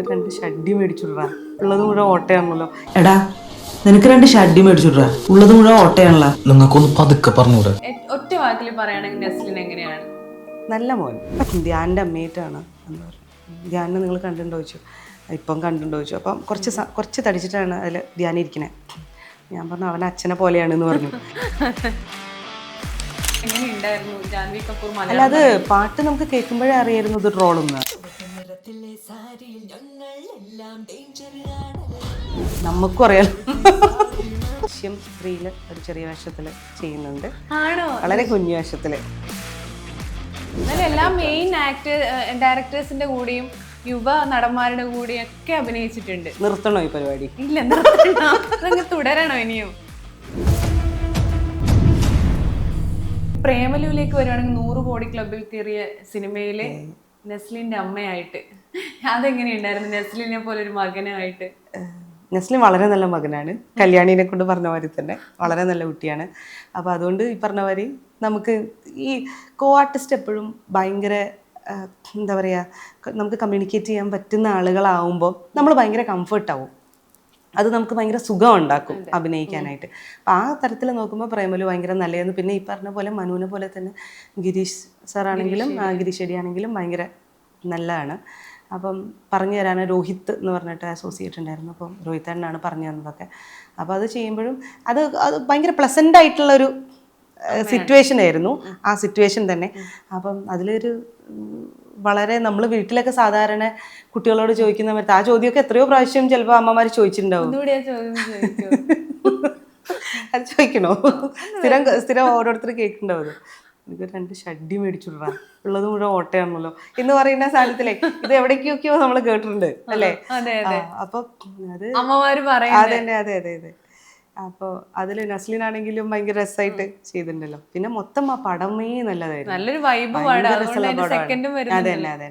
നിനക്ക് രണ്ട് ഷഡ്ഡി മേടിച്ചുടാ ഉള്ളത് മുഴുവൻ ഓട്ടയാണല്ലോ. എടാ നിനക്ക് രണ്ട് ഷഡ്ഡി മേടിച്ചുടാ ഉള്ളത് മുഴുവൻ ഓട്ടയാണല്ലോ. നിങ്ങൾക്കൊന്ന് പതുക്കെ പറഞ്ഞൂടെ ഒറ്റ വാക്കിൽ പറയുകയാണെങ്കിൽ നെസ്ലിൻ എങ്ങനെയാണ്? നല്ല മോൻ. ധ്യാന്റെ അമ്മയായിട്ടാണ് എന്ന് പറഞ്ഞു. ധ്യാനെ നിങ്ങൾ കണ്ടിട്ടുണ്ടോ ചോദിച്ചു. ഇപ്പം കണ്ടിട്ടുണ്ടോ ചോദിച്ചു. അപ്പം കുറച്ച് കുറച്ച് തടിച്ചിട്ടാണ് അതിൽ ധ്യാനം ഇരിക്കണേ. ഞാൻ പറഞ്ഞു അവൻ അച്ഛനെ പോലെയാണ് എന്ന് പറഞ്ഞു. എങ്ങനെ ജാൻവി കപൂർ അല്ല അത് പാട്ട് നമുക്ക് കേൾക്കുമ്പോഴേ അറിയായിരുന്നു ഇത് ട്രോളെന്ന് നമുക്കും അറിയാലോ സ്ത്രീയിൽ ഒരു ചെറിയ വേഷത്തിൽ ചെയ്യുന്നുണ്ട്. ആണോ? വളരെ കുഞ്ഞു വേഷത്തിൽ. എല്ലാ മെയിൻ ആക്ടർ ഡയറക്ടേഴ്സിന്റെ കൂടെയും യുവ നടന്മാരുടെ കൂടെയും ഒക്കെ അഭിനയിച്ചിട്ടുണ്ട്. നിർത്തണോ ഈ പരിപാടി? ഇല്ല നിർത്തണോ അതങ്ങ് തുടരണോ ഇനിയും. പ്രേമലുവിലേക്ക് വരുവാണെങ്കിൽ നൂറ് കോടി ക്ലബിൽ കയറിയ സിനിമയിലെ നെസ്ലിന്റെ അമ്മയായിട്ട്. അതെങ്ങനെയുണ്ടായിരുന്നു നെസ്ലിനെ പോലെ ഒരു മകനായിട്ട് നെസ്ലിൻ വളരെ നല്ല മകനാണ്. കല്യാണീനെ കൊണ്ട് പറഞ്ഞ മാതിരി തന്നെ വളരെ നല്ല കുട്ടിയാണ്. അപ്പോൾ അതുകൊണ്ട് ഈ പറഞ്ഞ മാതിരി നമുക്ക് ഈ കോ ആർട്ടിസ്റ്റ് എപ്പോഴും ഭയങ്കര എന്താ പറയുക നമുക്ക് കമ്മ്യൂണിക്കേറ്റ് ചെയ്യാൻ പറ്റുന്ന ആളുകളാവുമ്പോൾ നമ്മൾ ഭയങ്കര കംഫർട്ടാവും അത് നമുക്ക് ഭയങ്കര സുഖം ഉണ്ടാക്കും അഭിനയിക്കാനായിട്ട്. അപ്പം ആ തരത്തിൽ നോക്കുമ്പോൾ പ്രേമലു ഭയങ്കര നല്ലതെന്ന്. പിന്നെ ഈ പറഞ്ഞ പോലെ മനുവിനെ പോലെ തന്നെ ഗിരീഷ് സാറാണെങ്കിലും ഗിരീഷ് ചെടി ആണെങ്കിലും ഭയങ്കര നല്ലതാണ്. അപ്പം പറഞ്ഞു തരാണ് രോഹിത് എന്ന് പറഞ്ഞിട്ട് അസോസിയേറ്റ് ഉണ്ടായിരുന്നു. അപ്പം രോഹിത് അണ്ണാണ് പറഞ്ഞു തന്നതൊക്കെ. അപ്പോൾ അത് ചെയ്യുമ്പോഴും അത് അത് ഭയങ്കര പ്ലസന്റ് ആയിട്ടുള്ളൊരു സിറ്റുവേഷൻ ആയിരുന്നു. ആ സിറ്റുവേഷൻ തന്നെ. അപ്പം അതിലൊരു വളരെ നമ്മൾ വീട്ടിലൊക്കെ സാധാരണ കുട്ടികളോട് ചോദിക്കുന്ന സമയത്ത് ആ ചോദ്യമൊക്കെ എത്രയോ പ്രാവശ്യം ചിലപ്പോൾ അമ്മമാർ ചോദിച്ചിട്ടുണ്ടാവും. അത് ചോദിക്കണോ? സ്ഥിരം സ്ഥിരം ഓരോരുത്തർ കേൾക്കുന്നുണ്ടാവും ഇത് രണ്ട് ഷഡ്ഡി മേടിച്ചുവിടാ ഉള്ളത് മുഴുവൻ ഓട്ടയാണല്ലോ. എന്ന് പറയുന്ന സാധനത്തിലെ ഇത് എവിടേക്കൊക്കെയോ നമ്മൾ കേട്ടിട്ടുണ്ട് അല്ലേ? അപ്പൊ അത് അമ്മമാര് പറയും അതെ അതെ അതെ അതെ. അപ്പോൾ അതിൽ നസ്ലിനാണെങ്കിലും ഭയങ്കര രസമായിട്ട് ചെയ്തിട്ടുണ്ടല്ലോ. പിന്നെ മൊത്തം ആ പടമേ നല്ലതായിരുന്നു. നല്ലൊരു വൈബ് അതെ തന്നെ അതെ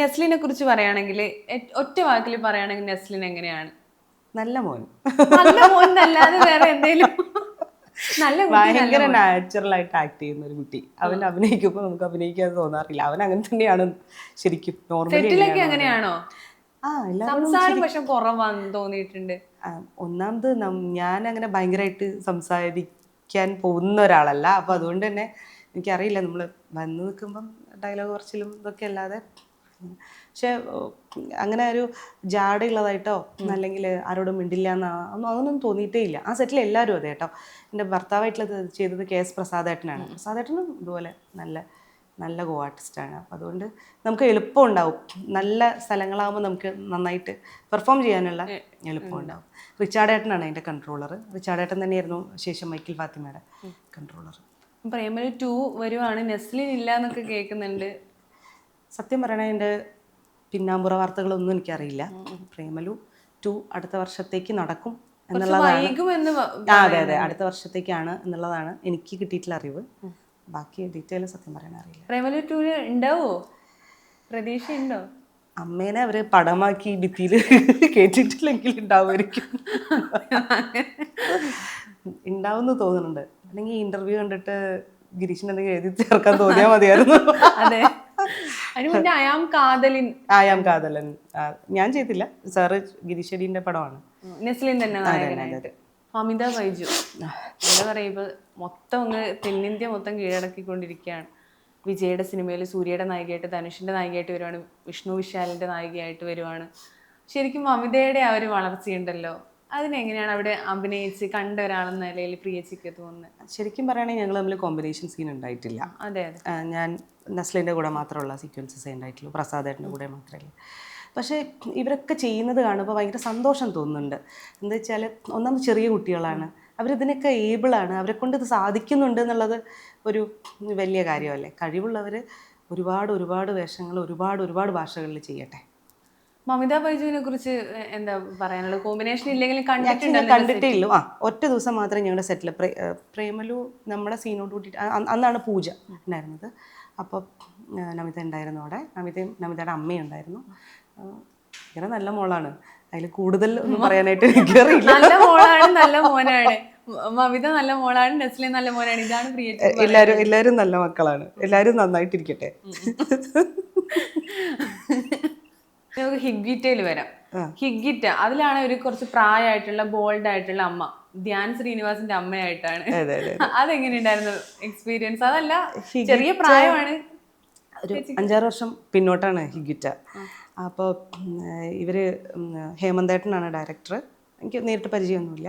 നെസ്ലിനെ കുറിച്ച് പറയുകയാണെങ്കിൽ ഒറ്റ വാക്കിൽ പറയുകയാണെങ്കിൽ നെസ്ലിൻ എങ്ങനെയാണ്? നല്ല മോൻ. നല്ല മോനല്ലാതെ വേറെ എന്തെങ്കിലും നല്ല ഭയങ്കര നാച്ചുറൽ ആയിട്ട് ആക്ട് ചെയ്യുന്ന ഒരു കുട്ടി. അവൻ അഭിനയിക്കുമ്പോൾ നമുക്ക് അഭിനയിക്കാൻ തോന്നാറില്ല. അവൻ അങ്ങനെ തന്നെയാണ് ശരിക്കും നോർമലി അങ്ങനെയാണോ സംസാരം പക്ഷെ കുറവാന്ന് തോന്നിയിട്ടുണ്ട്. ഒന്നാമത് ഞാൻ അങ്ങനെ ഭയങ്കരമായിട്ട് സംസാരിക്കാൻ പോകുന്ന ഒരാളല്ല. അപ്പൊ അതുകൊണ്ട് തന്നെ എനിക്കറിയില്ല നമ്മൾ വന്ന് നിൽക്കുമ്പം ഡയലോഗ് കുറച്ചിലും ഇതൊക്കെ അല്ലാതെ. പക്ഷെ അങ്ങനെ ഒരു ജാടയുള്ളതായിട്ടോ അല്ലെങ്കിൽ ആരോടും മിണ്ടില്ല എന്നാ ഒന്നും അതൊന്നും തോന്നിയിട്ടേ ഇല്ല. ആ സെറ്റിൽ എല്ലാവരും അതെ കേട്ടോ. എന്റെ ഭർത്താവായിട്ടുള്ളത് ചെയ്തത് കെ എസ് പ്രസാദേട്ടനാണ്. പ്രസാദേട്ടനും ഇതുപോലെ നല്ല നല്ല ഗോ ആർട്ടിസ്റ്റാണ്. അപ്പോൾ അതുകൊണ്ട് നമുക്ക് എളുപ്പം ഉണ്ടാവും. നല്ല സ്ഥലങ്ങളാകുമ്പോൾ നമുക്ക് നന്നായിട്ട് പെർഫോം ചെയ്യാനുള്ള എളുപ്പം ഉണ്ടാവും. റിച്ചാർഡേട്ടനാണ് അതിന്റെ കൺട്രോളർ റിച്ചാർഡേട്ടൻ തന്നെയായിരുന്നു ശേഷം മൈക്കിൾ ഫാത്തിമയുടെ കൺട്രോളർ പ്രേമലു ടു വരുവാണ്. നെസ്ലിൻ ഇല്ല എന്നൊക്കെ കേൾക്കുന്നുണ്ട്. സത്യം പറയണേ എന്റെ പിന്നാമ്പുറ വാർത്തകളൊന്നും എനിക്കറിയില്ല. പ്രേമലു ടു അടുത്ത വർഷത്തേക്ക് നടക്കും എന്നുള്ളതാണ്. അതെ അതെ. അടുത്ത വർഷത്തേക്കാണ് എന്നുള്ളതാണ് എനിക്ക് കിട്ടിയിട്ടുള്ള അറിവ്. ബാക്കി ഡീറ്റെയിൽ സത്യം പറയാൻ അറിയില്ല. പ്രേമലു ടു ഉണ്ടാവോ പ്രതീക്ഷ ഉണ്ടോ അമ്മേനെ അവർ പടമാക്കി ഭിത്തിയിൽ കേട്ടിട്ടില്ലെങ്കിൽ ഉണ്ടാവുമായിരിക്കും ഉണ്ടാവുമെന്ന് തോന്നുന്നുണ്ട്. അല്ലെങ്കിൽ ഇന്റർവ്യൂ കണ്ടിട്ട് ഗിരീഷിന് എന്തെങ്കിലും എഴുതി ചേർക്കാൻ തോന്നിയാൽ മതിയായിരുന്നു. അതെ. I am Katalin. ആയാം കാതലൻ. ഞാൻ ചെയ്തില്ല. സാറ് ഗിരീഷടിന്റെ പടമാണ്. നെസ്ലിൻ തന്നെ അമിത ബൈജു എന്താ പറയുക മൊത്തം അങ്ങ് തെന്നിന്ത്യ മൊത്തം കീഴടക്കിക്കൊണ്ടിരിക്കുകയാണ്. വിജയുടെ സിനിമയിൽ സൂര്യയുടെ നായികയായിട്ട് ധനുഷിന്റെ നായികയായിട്ട് വരുവാണ് വിഷ്ണു വിശാലിന്റെ നായികയായിട്ട് വരുവാണ്. ശരിക്കും അമിതയുടെ ആ ഒരു വളർച്ചയുണ്ടല്ലോ. അതിനെങ്ങനെയാണ് അവിടെ അഭിനയിച്ച് കണ്ട ഒരാളെന്ന നിലയിൽ പ്രിയച്ചിക്ക് തോന്നുന്നത്? ശരിക്കും പറയുകയാണെങ്കിൽ ഞങ്ങൾ തമ്മിൽ കോമ്പിനേഷൻ സീൻ ഉണ്ടായിട്ടില്ല. അതെ അതെ. ഞാൻ നസ്ലിന്റെ കൂടെ മാത്രമുള്ള സീക്വൻസസ് ഉണ്ടായിട്ടുള്ളൂ. പ്രസാദേട്ടന്റെ കൂടെ മാത്രമല്ല. പക്ഷേ ഇവരൊക്കെ ചെയ്യുന്നത് കാണുമ്പോൾ ഭയങ്കര സന്തോഷം തോന്നുന്നുണ്ട്. എന്താ വെച്ചാൽ ഒന്നാമത് ചെറിയ കുട്ടികളാണ്. അവരിതിനൊക്കെ ഏബിളാണ് അവരെ കൊണ്ട് ഇത് സാധിക്കുന്നുണ്ട് എന്നുള്ളത് ഒരു വലിയ കാര്യമല്ലേ? കഴിവുള്ളവർ ഒരുപാട് ഒരുപാട് വേഷങ്ങൾ ഒരുപാട് ഒരുപാട് ഭാഷകളിൽ ചെയ്യട്ടെ. മമിതാ ബൈജുവിനെ കുറിച്ച് എന്താ പറയാനുള്ളത്? കോമ്പിനേഷൻ ഇല്ലെങ്കിലും കണ്ടിട്ടേ ഉള്ളൂ ആ ഒറ്റ ദിവസം മാത്രമേ ഞങ്ങളുടെ സെറ്റിൽ പ്രേമലു നമ്മുടെ സീനോട് കൂട്ടിയിട്ട് അന്നാണ് പൂജ ഉണ്ടായിരുന്നത്. അപ്പോൾ നമിത ഉണ്ടായിരുന്നു അവിടെ. നമിതയും നമിതയുടെ അമ്മയും ഭയങ്കര നല്ല മോളാണ്. അതിൽ കൂടുതൽ ഒന്നും പറയാനായിട്ട് എനിക്കറിയില്ല നല്ല മോളാണ് നല്ല മോനാണ്. മവിത നല്ല മോളാണ് നെസ്ലി നല്ല മോനാണ്. ഇതാണ് പ്രിയ എല്ലാവരും എല്ലാവരും നല്ല മക്കളാണ്. എല്ലാവരും നന്നായിട്ടിരിക്കട്ടെ. നമുക്ക് ഹിഗ്ഗിറ്റയിൽ വരാം. ഹിഗ്ഗിറ്റ അതിലാണ് ഒരു കുറച്ച് പ്രായമായിട്ടുള്ള ബോൾഡ് ആയിട്ടുള്ള അമ്മ. ധ്യാൻ ശ്രീനിവാസിന്റെ അമ്മയായിട്ടാണ്. അതെ അതെ അതെങ്ങനെയുണ്ടായിരുന്നു എക്സ്പീരിയൻസ് അതല്ല ചെറിയ പ്രായമാണ്. ഒരു അഞ്ചാറ് വർഷം പിന്നോട്ടാണ് ഹിഗിറ്റ അപ്പോൾ ഇവർ ഹേമന്തേട്ടനാണ് ഡയറക്ടർ എനിക്ക് നേരിട്ട് പരിചയമൊന്നുമില്ല.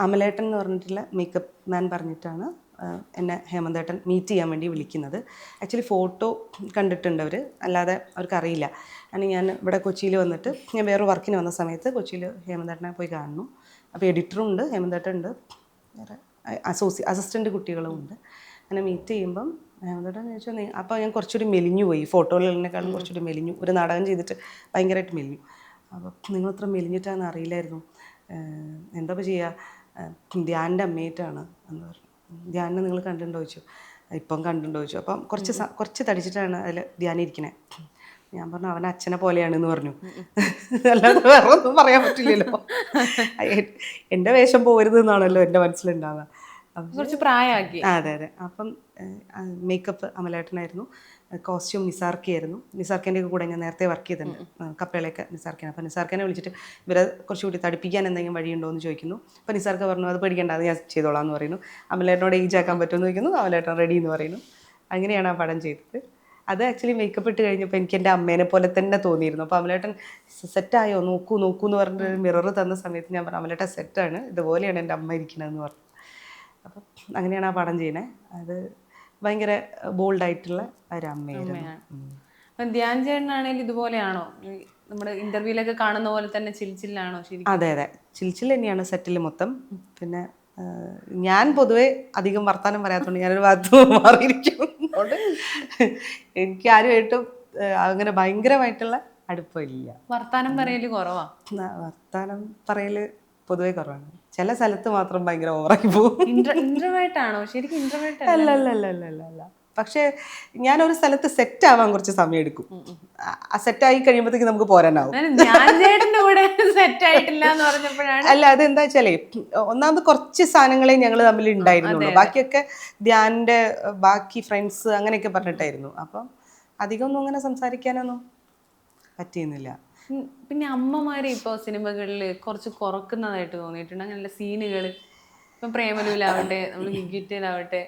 അമലേട്ടൻ എന്ന് പറഞ്ഞിട്ടുള്ള മേക്കപ്പ് മാൻ പറഞ്ഞിട്ടാണ് എന്നെ ഹേമന്തേട്ടൻ മീറ്റ് ചെയ്യാൻ വേണ്ടി വിളിക്കുന്നത്. ആക്ച്വലി ഫോട്ടോ കണ്ടിട്ടുണ്ട് അവർ അല്ലാതെ അവർക്കറിയില്ല. കാരണം ഞാൻ ഇവിടെ കൊച്ചിയിൽ വന്നിട്ട് ഞാൻ വേറെ വർക്കിന് വന്ന സമയത്ത് കൊച്ചിയിൽ ഹേമന്തേട്ടനെ പോയി കാണുന്നു. അപ്പോൾ എഡിറ്ററും ഉണ്ട് ഹേമന്തേട്ടൻ ഉണ്ട്. വേറെ അസോസി അസിസ്റ്റന്റ് കുട്ടികളും ഉണ്ട്. അങ്ങനെ മീറ്റ് ചെയ്യുമ്പം ഹേമന്തേട്ടൻ ചോദിച്ചു നീ അപ്പോൾ ഞാൻ കുറച്ചുകൂടി മെലിഞ്ഞു പോയി. ഫോട്ടോയിലുള്ളതിനേക്കാളും കുറച്ചുകൂടി മെലിഞ്ഞു. ഒരു നാടകം ചെയ്തിട്ട് ഭയങ്കരമായിട്ട് മെലിഞ്ഞു. അപ്പോൾ നിങ്ങൾ ഇത്ര മെലിഞ്ഞിട്ടാന്ന് അറിയില്ലായിരുന്നു. എന്താ ചെയ്യുക ധ്യാന്റെ അമ്മയായിട്ടാണ് എന്ന് പറഞ്ഞു. ധ്യാനിനെ നിങ്ങൾ കണ്ടിട്ടുണ്ടോ ചോദിച്ചു. ഇപ്പം കണ്ടിട്ടുണ്ടോ ചോദിച്ചു. അപ്പം കുറച്ച് കുറച്ച് തടിച്ചിട്ടാണ് അതിൽ ധ്യാനം ഇരിക്കണേ. ഞാൻ പറഞ്ഞു അവൻ അച്ഛനെ പോലെയാണെന്ന് പറഞ്ഞു. അല്ലാതെ വേറെ ഒന്നും പറയാൻ പറ്റില്ലല്ലോ. എന്റെ വേഷം പോരുത് എന്നാണല്ലോ എന്റെ മനസ്സിലുണ്ടാവുക. കുറച്ച് പ്രായമാക്കി അതെ അതെ. അപ്പം മേക്കപ്പ് അമലേട്ടനായിരുന്നു. കോസ്റ്റ്യൂം നിസാർക്കിയായിരുന്നു. നിസാർക്കേന്റെ കൂടെ ഞാൻ നേരത്തെ വർക്ക് ചെയ്തിട്ടുണ്ട്. കപ്പേളയൊക്കെ നിസാർക്കാണ് അപ്പം നിസാർക്കനെ വിളിച്ചിട്ട് ഇവരെ കുറച്ചുകൂടി തടിപ്പിക്കാൻ എന്തെങ്കിലും വഴിയുണ്ടോ എന്ന് ചോദിക്കുന്നു. അപ്പം നിസാർക്ക പറഞ്ഞു അത് പേടിക്കേണ്ട അത് ഞാൻ ചെയ്തോളാം എന്ന് പറയുന്നു. അമലേട്ടനോട് ഏജ് ആക്കാൻ പറ്റുമെന്ന് ചോദിക്കുന്നു. അമലേട്ടൻ റെഡി എന്ന് പറയുന്നു. അങ്ങനെയാണ് ആ പടം ചെയ്തത്. അത് ആക്ച്വലി മേക്കപ്പ് ഇട്ട് കഴിഞ്ഞപ്പോൾ എനിക്ക് എന്റെ അമ്മേനെ പോലെ തന്നെ തോന്നിയിരുന്നു. അപ്പോൾ അമലേട്ടൻ സെറ്റായോ നോക്കൂ നോക്കൂ എന്ന് പറഞ്ഞിട്ട് മിറർ തന്ന സമയത്ത് ഞാൻ പറഞ്ഞു അമലേട്ടൻ സെറ്റാണ് ഇതുപോലെയാണ് എന്റെ അമ്മ ഇരിക്കുന്നതെന്ന് പറഞ്ഞു. അങ്ങനെയാണ് ആ പടം ചെയ്യണേ. അത് ഭയങ്കര ബോൾഡായിട്ടുള്ള ഒരു അമ്മയായിരുന്നു. അപ്പം ധ്യാൻ ചേട്ടനാണെങ്കിൽ ഇതുപോലെയാണോ? നമ്മുടെ ഇന്റർവ്യൂലൊക്കെ കാണുന്ന പോലെ തന്നെ ചിൽച്ചില്ലാണോ ശരിക്കും? അതെ അതെ. ചിൽച്ചിൽ തന്നെയാണ് സെറ്റിൽ മൊത്തം. പിന്നെ ഞാൻ പൊതുവെ അധികം വർത്താനം പറയാത്തതുകൊണ്ട് ഞാനൊരു ഭാഗത്ത് മാറിയിരിക്കും എനിക്ക് ആരുമായിട്ടും അങ്ങനെ ഭയങ്കരമായിട്ടുള്ള അടുപ്പമില്ല. വർത്താനം പറയൽ കുറവാ? വർത്താനം പറയൽ പൊതുവെ കുറവാണ്. ചില സ്ഥലത്ത് മാത്രം ഭയങ്കര ഓവറായി പോകും. പക്ഷെ ഞാൻ ഒരു ശരിക്കും അല്ല അല്ല അല്ല? അല്ല അല്ല അല്ല പക്ഷേ ഞാനൊരു സ്ഥലത്ത് സെറ്റ് ആവാൻ കുറച്ച് സമയം എടുക്കും. ആ സെറ്റ് ആയി കഴിയുമ്പോഴത്തേക്ക് നമുക്ക് പോരാനാവും. അല്ല അത് എന്താ വെച്ചാലേ ഒന്നാമത് കുറച്ച് സാധനങ്ങളെ ഞങ്ങൾ തമ്മിൽ ഉണ്ടായിരുന്നുള്ളൂ. ബാക്കിയൊക്കെ ധ്യാനിന്റെ ബാക്കി ഫ്രണ്ട്സ് അങ്ങനെയൊക്കെ പറഞ്ഞിട്ടായിരുന്നു. അപ്പം അധികം ഒന്നും അങ്ങനെ സംസാരിക്കാനൊന്നും പറ്റിയിരുന്നില്ല. പിന്നെ അമ്മമാരെ ഇപ്പൊ സിനിമകളിൽ കുറച്ച് കുറക്കുന്നതായിട്ട് തോന്നിയിട്ടുണ്ട്. അങ്ങനെയുള്ള സീനുകൾ ഇപ്പൊ പ്രേമലൂലാവട്ടെ നമ്മൾ ഗിഗിറ്റിലാവട്ടെ